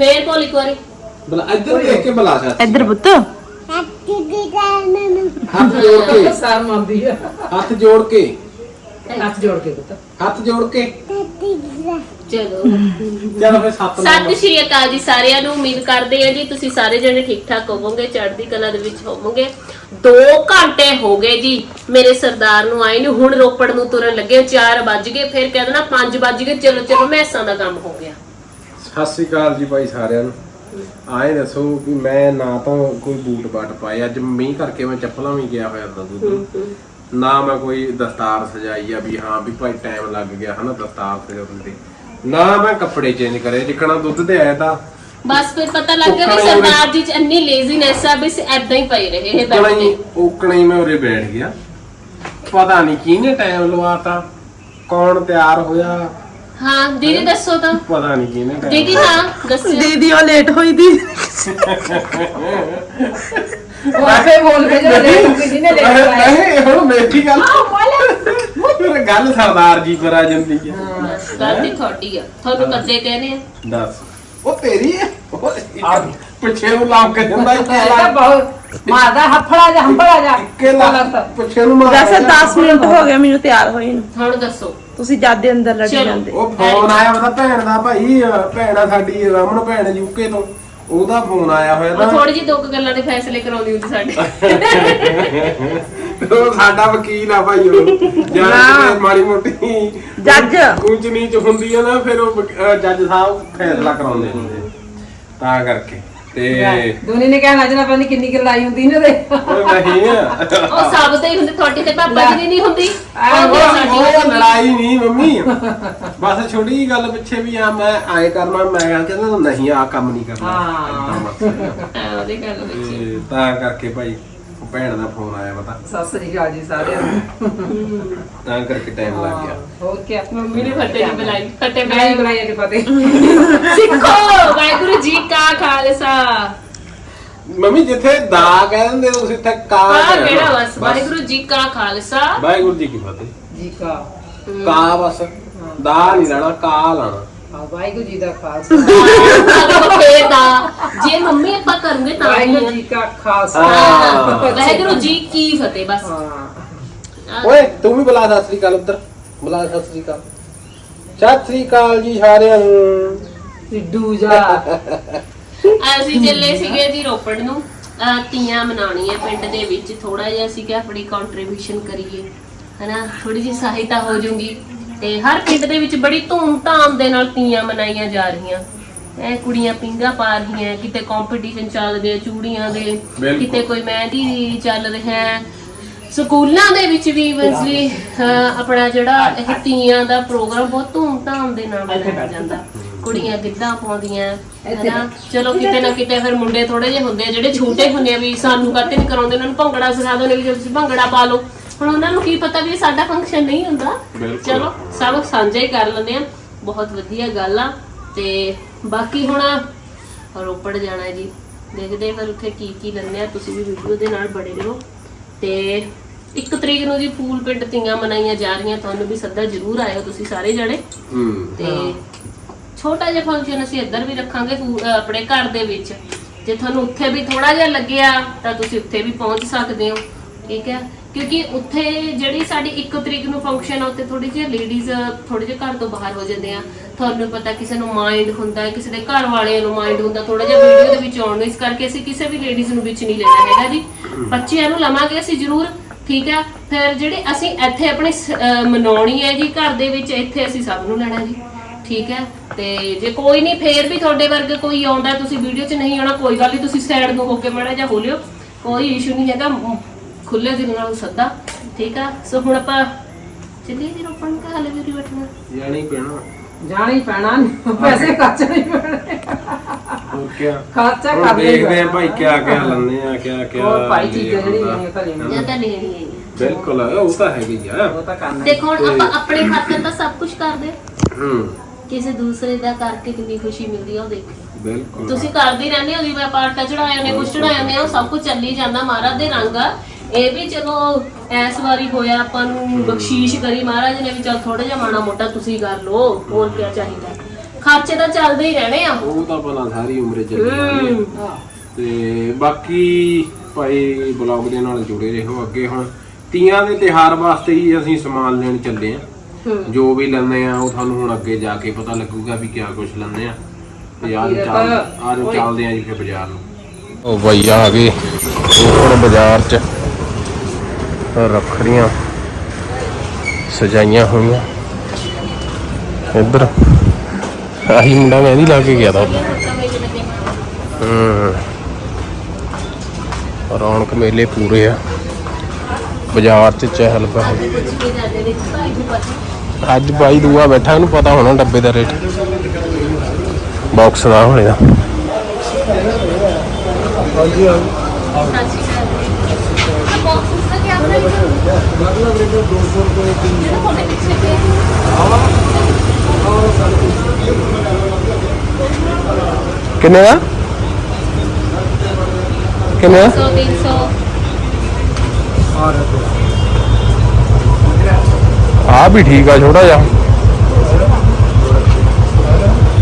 ਫੇਰ ਬੋਲ ਇੱਕ ਵਾਰੀ। ਬਲਾ ਇੱਧਰ ਦੇਖ ਕੇ ਬੁਲਾ ਸੱਚ ਇੱਧਰ ਪੁੱਤ। ਹੱਥ ਜੋੜ ਕੇ ਸਾਰ ਮੰਦੀ ਆ। ਹੱਥ ਜੋੜ ਕੇ। ਹੱਥ ਜੋੜ ਕੇ ਪੁੱਤ। ਹੱਥ ਜੋੜ ਕੇ। ਚਲੋ। ਚਲ ਫਿਰ ਸੱਤ ਸਤਿ ਸ਼੍ਰੀ ਅਕਾਲ ਜੀ ਸਾਰਿਆਂ ਨੂੰ। ਉਮੀਦ ਕਰਦੇ ਜੀ ਤੁਸੀਂ ਸਾਰੇ ਜਣੇ ਠੀਕ ਠਾਕ ਹੋਵੋਗੇ ਚੜ੍ਹਦੀ ਕਲਾ ਦੇ ਵਿੱਚ ਹੋਵੋਗੇ। 2 ਘੰਟੇ ਹੋ ਗਏ ਜੀ ਮੇਰੇ ਸਰਦਾਰ ਨੂੰ ਆਏ ਨੂੰ। ਹੁਣ ਰੋਪੜ ਨੂੰ ਤੁਰਨ ਲੱਗੇ 4 ਵੱਜ ਗਏ ਫਿਰ ਕਹਿ ਦੇਣਾ 5 ਵੱਜ ਗਏ। ਚਲੋ ਚਲੋ ਮੈਸਾਂ ਦਾ ਕੰਮ ਹੋ ਗਿਆ। ਸਤਿ ਸ੍ਰੀ ਅਕਾਲ ਜੀ ਭਾਈ ਸਾਰਿਆਂ ਨੂੰ। ਆਏ ਦੱਸੋ ਵੀ ਮੈਂ ਨਾ ਤਾਂ ਕੋਈ ਬੂਟ ਬਾਟ ਪਾਏ ਅੱਜ ਮੀਂਹ ਕਰਕੇ ਮੈਂ ਚੱਪਲਾਂ ਵੀ ਗਿਆ ਹੋਇਆ ਤਾਂ। ਦੁੱਧ ਨਾ ਮੈਂ ਕੋਈ ਦਸਤਾਰ ਸਜਾਈ ਆ ਵੀ ਹਾਂ ਵੀ ਭਾਈ ਟਾਈਮ ਲੱਗ ਗਿਆ ਹਨਾ ਦਸਤਾਰ ਸਜਾਉਣ ਤੇ। ਨਾ ਮੈਂ ਕੱਪੜੇ ਚੇਂਜ ਕਰੇ ਜਿੱਕਣਾ ਦੁੱਧ ਤੇ ਆਇਆ ਤਾਂ। ਬਸ ਫਿਰ ਪਤਾ ਲੱਗ ਗਿਆ ਵੀ। ਸਰਦਾਰ ਜੀ ਚ ਇੰਨੀ ਲੇਜ਼ੀਨੈਸ ਆ ਵੀ ਐਦਾਂ ਹੀ ਪਏ ਰਹੇ ਇਹ ਬੈਠ ਕੇ। ਉਕਣਾ ਹੀ ਮੈਂ ਉਰੇ ਬੈਠ ਗਿਆ। ਪਤਾ ਨਹੀਂ ਕਿਹਨੇ ਟਾਈਮ ਲਵਾਤਾ ਕੌਣ ਤਿਆਰ ਹੋਇਆ ਹਾਂ ਦੀਦੀ ਦੱਸੋ ਤਾਂ। ਪਤਾ ਨਹੀਂ ਕਿਹਨੇ time ਦੀਦੀ ਹਾਂ ਦੱਸਿਓ। ਦੀਦੀ ਉਹ ਲੇਟ ਹੋਈ ਦੀ। ਉਹ ਆਪੇ ਬੋਲ ਕੇ ਜਿਹੜਾ ਲੈ ਕਿਸੇ ਨੇ ਲੈ ਕੇ ਆਇਆ ਨਹੀਂ ਹੁਣ ਮੇਰੀ ਗੱਲ ਫਿਰ ਗੱਲ ਸਰਦਾਰ ਜੀ ਪਰ ਆ ਜਾਂਦੀ ਹੈ। ਬਸ ਗੱਲ ਤੇ ਤੁਹਾਡੀ ਆ। ਤੁਹਾਨੂੰ ਕਦੇ ਕਹਿੰਦੇ ਆ। ਦੱਸ। ਉਹ ਤੇਰੀ ਹੈ? ਉਹ ਇੱਕ ਪਿੱਛੇ ਨੂੰ ਲਾਮ ਕੇ ਦਿੰਦਾ ਇੱਕ ਇਹ ਤਾਂ ਬਹੁਤ ਮਾਰਦਾ ਹੱਫੜਾ ਜਾ ਹੰਬੜਾ ਜਾ ਇੱਕੇ ਲਾ ਪਿੱਛੇ ਨੂੰ ਮਾਰ ਵੈਸੇ 10 ਮਿੰਟ ਹੋ ਗਏ ਮੈਨੂੰ ਤਿਆਰ ਹੋਈ ਨੂੰ। ਹੁਣ ਦੱਸੋ। ਤੁਸੀਂ ਜਾਦੇ ਅੰਦਰ ਲੱਗ ਚਲੋ। ਜਾਂਦੇ। ਉਹ ਫੋਨ ਆਇਆ ਪਤਾ ਭੈਣ ਦਾ ਭਾਈ ਭੈਣ ਆ ਸਾਡੀ ਰਮਨ ਭੈਣ ਯੂਕੇ ਤੋਂ। ਉਹਦਾ ਫੋਨ ਆਇਆ ਹੋਇਆ ਉਹ ਤਾਂ ਥੋੜੀ ਜਿਹੀ ਦੋ ਕੁ ਗੱਲਾਂ ਦੇ ਫੈਸਲੇ ਕਰਾਉਂਦੀ ਹੁੰਦੀ ਸਾਡੇ। ਉਹ ਸਾਡਾ ਵਕੀਲ ਆ ਭਾਈ ਉਹ। ਜਾਂ ਕਿਤੇ ਮਾੜੀ ਮੋਟੀ ਜੱਜ। ਉੱਚ ਨੀਚ ਹੁੰਦੀ ਆ ਨਾ ਫਿਰ ਉਹ ਵਕ- ਅਹ ਜੱਜ ਸਾਹਿਬ ਫੈਸਲਾ ਕਰਾਉਂਦੇ ਹੁੰਦੇ ਤਾਂ ਕਰਕੇ। ਤੇ ਦੋਨੇ ਨੇ ਕਹਿਣਾ ਜਨਾ ਪਤਾ ਨੀ ਕਿੰਨੀ ਕਿ ਲਾਈ ਹੁੰਦੀ ਇਹਨਾਂ ਦੇ ਉਹ ਨਹੀਂ। ਉਹ ਸਭ ਤੇ ਹੀ ਹੁੰਦੀ ਤੁਹਾਡੀ ਤੇ ਪਾਪਾ ਜੀ ਦੀ ਨਹੀਂ ਹੁੰਦੀ। ਉਹ ਲੜਾਈ ਨਹੀਂ ਮੰਮੀ। ਬਸ ਛੋਟੀ ਜਿਹੀ ਗੱਲ ਪਿੱਛੇ ਵੀ ਆ ਮੈਂ ਆਏ ਕਰਨਾ ਮੈਂ ਕਹਿੰਦਾ ਨਹੀਂ ਆ ਕੰਮ ਨਹੀਂ ਕਰਨਾ। ਹਾਂ। ਉਹਦੀ ਗੱਲ ਵਿੱਚ ਤੇ ਕਰਕੇ ਭਾਈ ਭੈਣ ਦਾ ਫੋਨ ਆਇਆ ਪਤਾ। ਸਤਿ ਸ੍ਰੀ ਅਕਾਲ ਜੀ ਸਾਰਿਆਂ ਨੂੰ। ਤਾਂ ਕਰਕੇ ਟਾਈਮ ਲੱਗ ਗਿਆ। ਹੋਰ ਕੀ ਮੰਮੀ ਨੇ ਫੱਟੇ ਦੀ ਬੁਲਾਈ ਫੱਟੇ ਮੈਂ ਬੁਲਾਈ ਬੁਲਾਇਆ ਕਿ ਪਤੇ ਸਿੱਖੋ ਵਾਹਿਗੁਰੂ ਜੀ ਕਾ ਖਾਲਸਾ। ਮੰਮੀ ਜਿੱਥੇ ਦਾ ਕਹਿ ਦਿੰਦੇ ਤੁਸੀਂ ਇੱਥੇ ਕਾ ਆ। ਕਿਹੜਾ ਬਸ ਵਾਹਿਗੁਰੂ ਜੀ ਕਾ ਖਾਲਸਾ। ਵਾਹਿਗੁਰੂ ਜੀ ਕੀ ਫਤਿਹ। ਜੀ ਕਾ। ਕਾ ਬਸ ਦਾ ਨਹੀਂ ਲੈਣਾ ਕਾ ਲਾਣਾ। ਆ ਵਾਹਿਗੁਰੂ ਜੀ ਦਾ ਖਾਲਸਾ। ਫੇਰ ਦਾ ਜੇ ਮੰਮੀ ਆਪਾਂ ਕਰੂਗੇ ਤਾਂ ਹੀ ਵਾਹਿਗੁਰੂ ਆ। ਜੀ ਕਾ ਖਾਲਸਾ। ਹਾਂ। ਵਾਹਿਗੁਰੂ ਜੀ ਕੀ ਫਤਿਹ ਬਸ। ਹਾਂ। ਓਏ ਤੂੰ ਵੀ ਬੁਲਾ ਸਤਿ ਸ੍ਰੀ ਅਕਾਲ ਉੱਧਰ। ਬੁਲਾ ਸਤਿ ਸ੍ਰੀ ਅਕਾਲ। ਸਤਿ ਸ੍ਰੀ ਅਕਾਲ ਜੀ ਸਾਰਿਆਂ ਨੂੰ। ਸਿੱਧੂ ਜਾ। ਅਸੀਂ ਚੱਲੇ ਸੀਗੇ ਜੀ ਰੋਪੜ ਨੂੰ। ਅਹ ਤੀਆਂ ਮਨਾਉਣੀਆਂ ਪਿੰਡ ਦੇ ਵਿੱਚ। ਥੋੜਾ ਜਿਹਾ ਅਸੀਂ ਕਿ ਆਪਣੀ ਕੰਟਰੀਬਿਊਸ਼ਨ ਕਰੀਏ। ਹਨਾ ਥੋੜੀ ਜਿਹੀ ਸਹਾਇਤਾ ਹੋ ਜੂਗੀ। ਤੇ ਹਰ ਪਿੰਡ ਦੇ ਵਿੱਚ ਬੜੀ ਧੂਮ-ਧਾਮ ਦੇ ਨਾਲ ਤੀਆਂ ਮਨਾਈਆਂ ਜਾ ਰਹੀਆਂ। ਐ ਕੁੜੀਆਂ ਪਿੰਗਾ ਪਾ ਰਹੀਆਂ ਕਿਤੇ ਕੰਪੀਟੀਸ਼ਨ ਚੱਲ ਰਿਹਾ ਚੂੜੀਆਂ ਦੇ ਬਿਲਕੁਲ। ਕਿਤੇ ਕੋਈ ਮਹਿੰਦੀ ਚੱਲ ਰਿਹਾ। ਹੈ ਸਕੂਲਾਂ ਦੇ ਵਿੱਚ ਵੀ ਇਵੈਂਟਲੀ ਆਪਣਾ ਜਿਹੜਾ ਇਹ ਤੀਆਂ ਦਾ ਪ੍ਰੋਗਰਾਮ ਬਹੁਤ ਧੂਮ-ਧਾਮ ਦੇ ਨਾਲ ਮਨਾਇਆ ਜਾਂਦਾ। ਕੁੜੀਆਂ ਗਿੱਧਾ ਪਾਉਂਦੀਆਂ ਹਨਾ? ਚਲੋ ਕਿਤੇ ਨਾ ਕਿਤੇ ਫਿਰ ਮੁੰਡੇ ਥੋੜੇ ਜਿਹੇ ਹੁੰਦੇ ਆ ਜਿਹੜੇ ਛੋਟੇ ਹੁੰਦੇ ਆ ਵੀ ਸਾਨੂੰ ਕਾਤੇ ਨਹੀਂ ਕਰਾਉਂਦੇ ਉਹਨਾਂ ਨੂੰ ਭੰਗੜਾ ਸਿਖਾ ਦਿੰਦੇ ਵੀ ਜੇ ਤੁਸੀਂ ਭੰਗੜਾ ਪਾ ਲਓ। ਹੁਣ ਉਹਨਾਂ ਨੂੰ ਕੀ ਪਤਾ ਵੀ ਇਹ ਸਾਡਾ ਫੰਕਸ਼ਨ ਨਹੀਂ ਹੁੰਦਾ। ਬਿਲਕੁਲ। ਚਲੋ ਸਭ ਸਾਂਝਾ ਹੀ ਕਰ ਲੈਂਦੇ ਆ ਬਹੁਤ ਵਧੀਆ ਗੱਲ ਆ। ਤੇ ਬਾਕੀ ਹੁਣ ਰੋਪੜ ਜਾਣਾ ਹੈ ਜੀ। ਦੇਖਦੇ ਆ ਫਿਰ ਉੱਥੇ ਕੀ ਕੀ ਲੈਂਦੇ ਆ। ਤੁਸੀਂ ਵੀ ਵੀਡੀਓ ਦੇ ਨਾਲ ਬੜੇ ਰਹੋ। ਤੇ ਇੱਕ ਤਰੀਕ ਨੂੰ ਜੀ ਫੂਲ ਪਿੰਡ ਤੀਆਂ ਮਨਾਈਆਂ ਜਾ ਰਹੀਆਂ। ਤੁਹਾਨੂੰ ਵੀ ਸੱਦਾ ਜ਼ਰੂਰ ਆਇਓ ਤੁਸੀਂ ਸਾਰੇ ਜਣੇ। ਹੂੰ। ਤੇ ਛੋਟਾ ਜਿਹਾ ਫੰਕਸ਼ਨ ਅਸੀਂ ਇੱਧਰ ਵੀ ਰੱਖਾਂਗੇ ਫੂ- ਅਹ ਆਪਣੇ ਘਰ ਦੇ ਵਿੱਚ। ਜੇ ਤੁਹਾਨੂੰ ਉੱਥੇ ਵੀ ਥੋੜਾ ਜਿਹਾ ਲੱਗਿਆ ਤਾਂ ਤੁਸੀਂ ਉੱਥੇ ਵੀ ਪਹੁੰਚ ਸਕਦੇ ਹੋ। ਠੀਕ ਹੈ। ਕਿਉਂਕਿ ਉੱਥੇ ਜਿਹੜੀ ਸਾਡੀ 1 ਤਰੀਕ ਨੂੰ ਫੰਕਸ਼ਨ ਆ, ਉੱਥੇ ਥੋੜੀ ਜਿਹੀ ਲੇਡੀਜ਼ ਥੋੜੇ ਜਿਹੇ ਘਰ ਤੋਂ ਬਾਹਰ ਹੋ ਜਾਂਦੇ ਆ। ਤੁਹਾਨੂੰ ਪਤਾ ਕਿਸੇ ਨੂੰ ਮਾਈਂਡ ਹੁੰਦਾ ਹੈ ਕਿਸੇ ਦੇ ਘਰ ਵਾਲਿਆਂ ਨੂੰ ਮਾਈਂਡ ਹੁੰਦਾ ਥੋੜਾ ਜਿਹਾ ਵੀਡੀਓ ਦੇ ਵਿੱਚ ਆਉਣ ਨੂੰ, ਇਸ ਕਰਕੇ ਅਸੀਂ ਕਿਸੇ ਵੀ ਲੇਡੀਜ਼ ਨੂੰ ਵਿੱਚ ਨਹੀਂ ਲੈਣਾ ਹੈਗਾ ਜੀ। ਬੱਚਿਆਂ ਨੂੰ ਲਵਾਂਗੇ ਅਸੀਂ ਜ਼ਰੂਰ, ਠੀਕ ਆ? ਫਿਰ ਜਿਹੜੇ ਅਸੀਂ ਇੱਥੇ ਆਪਣੀ ਮਨਾਉਣੀ ਹੈ ਜੀ, ਘਰ ਦੇ ਵਿੱਚ, ਇੱਥੇ ਅਸੀਂ ਸਭ ਨੂੰ ਲੈਣਾ ਜੀ, ਠੀਕ ਹੈ? ਤੇ ਜੇ ਕੋਈ ਨਹੀਂ, ਫੇਰ ਵੀ ਤੁਹਾਡੇ ਵਰਗੇ ਕੋਈ ਆਉਂਦਾ, ਤੁਸੀਂ ਵੀਡੀਓ 'ਚ ਨਹੀਂ ਆਉਣਾ, ਕੋਈ ਗੱਲ ਨਹੀਂ, ਤੁਸੀਂ ਸਾਈਡ ਨੂੰ ਹੋ ਕੇ ਮਾੜਾ ਜਿਹਾ ਹੋ ਲਿਓ ਕੋਈ ਇਸ਼ੂ ਨਹੀਂ ਹੈਗਾ ਖੁੱਲੇ ਦਿਲ ਨਾਲ ਸੱਦਾ ਠੀਕ ਆ? ਸੋ ਹੁਣ ਆਪਾਂ ਚੱਲੀਏ ਜੀ ਰੋਪਣ ਕਾ ਹਲੇ ਵੀ ਬੈਠਣਾ? ਜਾਣੀ ਪੈਣਾ। ਜਾਣਾ ਹੀ ਪੈਣਾ। ਪੈਸੇ ਖਰਚ ਨਹੀਂ ਪੈਣੇ। ਹੋਰ ਕੀ ਖਰਚਾ ਹੁਣ ਕਰਦੇ ਦੇਖਦੇ ਆ ਭਾਈ ਕਿਆ ਕਿਆ ਲੰਨੇ ਆ ਕਿਆ ਕਿਆ ਹੋਰ ਭਾਈ ਚੀਜ਼ਾਂ ਜਿਹੜੀਆਂ ਤਾਂ ਲੈਣੀਆਂ ਜਾਂ ਤਾਂ ਲੈਣੀ ਹੈ ਬਿਲਕੁਲ ਉਹ ਤਾਂ ਹੈਗੀ ਆ। ਉਹ ਤਾਂ ਕਰਨਾ ਹੀ। ਦੇਖੋ ਹੁਣ ਆਪਾਂ ਆਪਣੇ ਖਾਤਰ ਤਾਂ ਸਭ ਕੁਝ ਕਰਦੇ। ਹੂੰ। ਕਿਸੇ ਦੂਸਰੇ ਦਾ ਕਰਕੇ ਕਿੰਨੀ ਖੁਸ਼ੀ ਮਿਲਦੀ ਆ ਉਹ ਦੇਖੋ। ਬਿਲਕੁਲ। ਤੁਸੀਂ ਕਰਦੇ ਰਹਿੰਦੇ ਹੋ ਜਿਵੇਂ ਪਾਰਟਾ ਚੜਾਏ ਨੇ ਕੁਛ ਚੜਾਏ ਨੇ ਉਹ ਸਭ ਕੁਝ ਚੱਲੀ ਜਾਂਦਾ ਮਹਾਰਾਜ ਦੇ ਰੰਗ ਆ। ਇਹ ਵੀ ਚਲੋ ਇਸ ਵਾਰੀ ਹੋਇਆ ਆਪਾਂ ਨੂੰ ਬਖਸ਼ੀਸ਼ ਕਰੀ ਮਹਾਰਾਜ ਨੇ ਵੀ ਚਲ ਥੋੜਾ ਜਿਹਾ ਮਾਣਾ ਮੋਟਾ ਤੁਸੀਂ ਕਰ ਲਓ ਹੋਰ ਕੀ ਚਾਹੀਦਾ। ਖਰਚੇ ਤਾਂ ਚੱਲਦੇ ਹੀ ਰਹਿਣੇ ਆ। ਉਹ ਤਾਂ ਭਲਾ ਸਾਰੀ ਉਮਰ ਚੱਲੀ ਜਾਣੀ ਹੂੰ। ਆ। ਤੇ ਬਾਕੀ ਭਾਈ ਬਲੌਗ ਦੇ ਨਾਲ ਜੁੜੇ ਰਹੋ ਅੱਗੇ ਹੁਣ। ਤੀਆਂ ਦੇ ਤਿਹਾਰ ਵਾਸਤੇ ਹੀ ਅਸੀਂ ਸਮਾਨ ਲੈਣ ਚੱਲੇ ਆ। ਜੋ ਵੀ ਲੈਣੇ ਆ ਉਹ ਤੁਹਾਨੂੰ ਹੁਣ ਅੱਗੇ ਜਾ ਕੇ ਪਤਾ ਲੱਗੂਗਾ ਵੀ ਕਿਆ ਕੁਝ ਲੈਣੇ ਆ। ਤੇ ਯਾਰ ਚੱਲ ਆਜ ਚੱਲਦੇ ਆ ਜੀ ਫਿਰ ਬਾਜ਼ਾਰ ਨੂੰ। ਉਹ ਭਾਈ ਆ ਗਏ। ਉੱਪਰ ਬਾਜ਼ਾਰ 'ਚ ਰੱਖੜੀਆਂ ਸਜਾਈਆਂ ਹੋਈਆਂ। ਇੱਧਰ। ਆਹੀ ਮੁੰਡਾ ਮਹਿੰਦੀ ਲਾ ਕੇ ਗਿਆ ਤਾ। ਹੂੰ। ਰੌਣਕ ਮੇਲੇ ਪੂਰੇ ਆ। ਬਾਜ਼ਾਰ 'ਚ ਚਹਿਲ ਪਹਿਲ। ਅੱਜ ਬਾਈ ਦੂਆ ਬੈਠਾ, ਉਹਨੂੰ ਪਤਾ ਹੋਣਾ ਡੱਬੇ ਦਾ ਰੇਟ। ਬਾਕਸ ਦਾ ਹੋਣੇ ਦਾ। मतलब देखो दो सौ रुपये तीन सौ ਕਿੰਨੇ ਦਾ ਕਿੰਨੇ ਦਾ 300 और ਆ ਵੀ ਠੀਕ ਆ ਛੋਟਾ ਜਿਹਾ।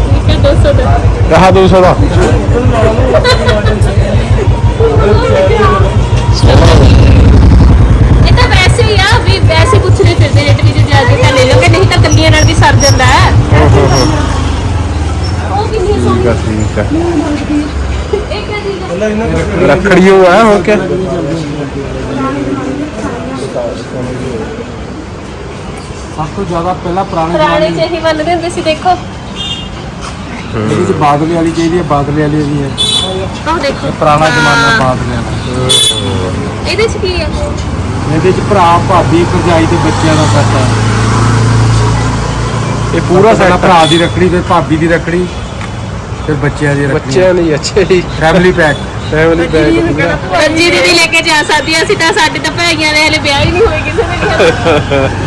ਠੀਕ ਹੈ 200 ਦਾ। ਰਹਾ 200 ਦਾ। 16 ਕੇ ਤਾਂ ਲੈ ਲਓਗੇ ਨਹੀਂ ਤਾਂ ਕੱਲੀਆਂ ਨਾਲ ਵੀ ਸਰ ਜਾਂਦਾ ਹੈ। ਉਹ ਕਿੰਨੀ ਠੀਕ ਆ ਠੀਕ ਆ ਇਹ ਕਿਆ ਚੀਜ਼ ਹੈ ਰੱਖੜੀ ਹੋ ਆ ਹੋਰ ਕਿਆ? ਸਭ ਤੋਂ ਜ਼ਿਆਦਾ ਪਹਿਲਾਂ ਪੁਰਾਣੇ ਪੁਰਾਣੇ ਚ ਹੀ ਮੰਨਦੇ ਹੁੰਦੇ ਸੀ ਦੇਖੋ। ਇਹਦੇ ਚ ਬਾਦਲੇ ਵਾਲੀ ਚਾਹੀਦੀ ਹੈ ਬਾਦਲੇ ਵਾਲੀ ਵੀ ਹੈ। ਆਹ ਦੇਖੋ। ਪੁਰਾਣਾ ਜ਼ਮਾਨਾ ਬਾਦਲਿਆਂ ਦਾ। ਇਹਦੇ ਚ ਕੀ ਹੈ? ਇਹਦੇ ਚ ਭਰਾ ਭਾਬੀ ਭਰਜਾਈ ਤੇ ਬੱਚਿਆਂ ਦਾ ਸੈੱਟ ਹੈ। ਇਹ ਪੂਰਾ ਸੈਟ ਭਰਾ ਦੀ ਰੱਖੜੀ ਫਿਰ ਭਾਬੀ ਦੀ ਰੱਖੜੀ ਫਿਰ ਬੱਚਿਆਂ ਦੀ ਰੱਖੜੀ। ਬੱਚਿਆਂ ਲਈ ਅੱਛੇ ਜੀ। ਫੈਮਿਲੀ ਪੈਕ ਫੈਮਿਲੀ ਬੈਗ ਪੂਰਾ ਰੱਜੀ ਦੀ ਵੀ ਲੈ ਕੇ ਜਾ ਸਕਦੀ ਹਾਂ ਅਸੀਂ ਤਾਂ ਸਾਡੇ ਤਾਂ ਭਾਈਆਂ ਦੇ ਹਲੇ ਵਿਆਹ ਹੀ ਨਹੀਂ ਹੋਏ ਕਿਸੇ ਦੇ ਵੀ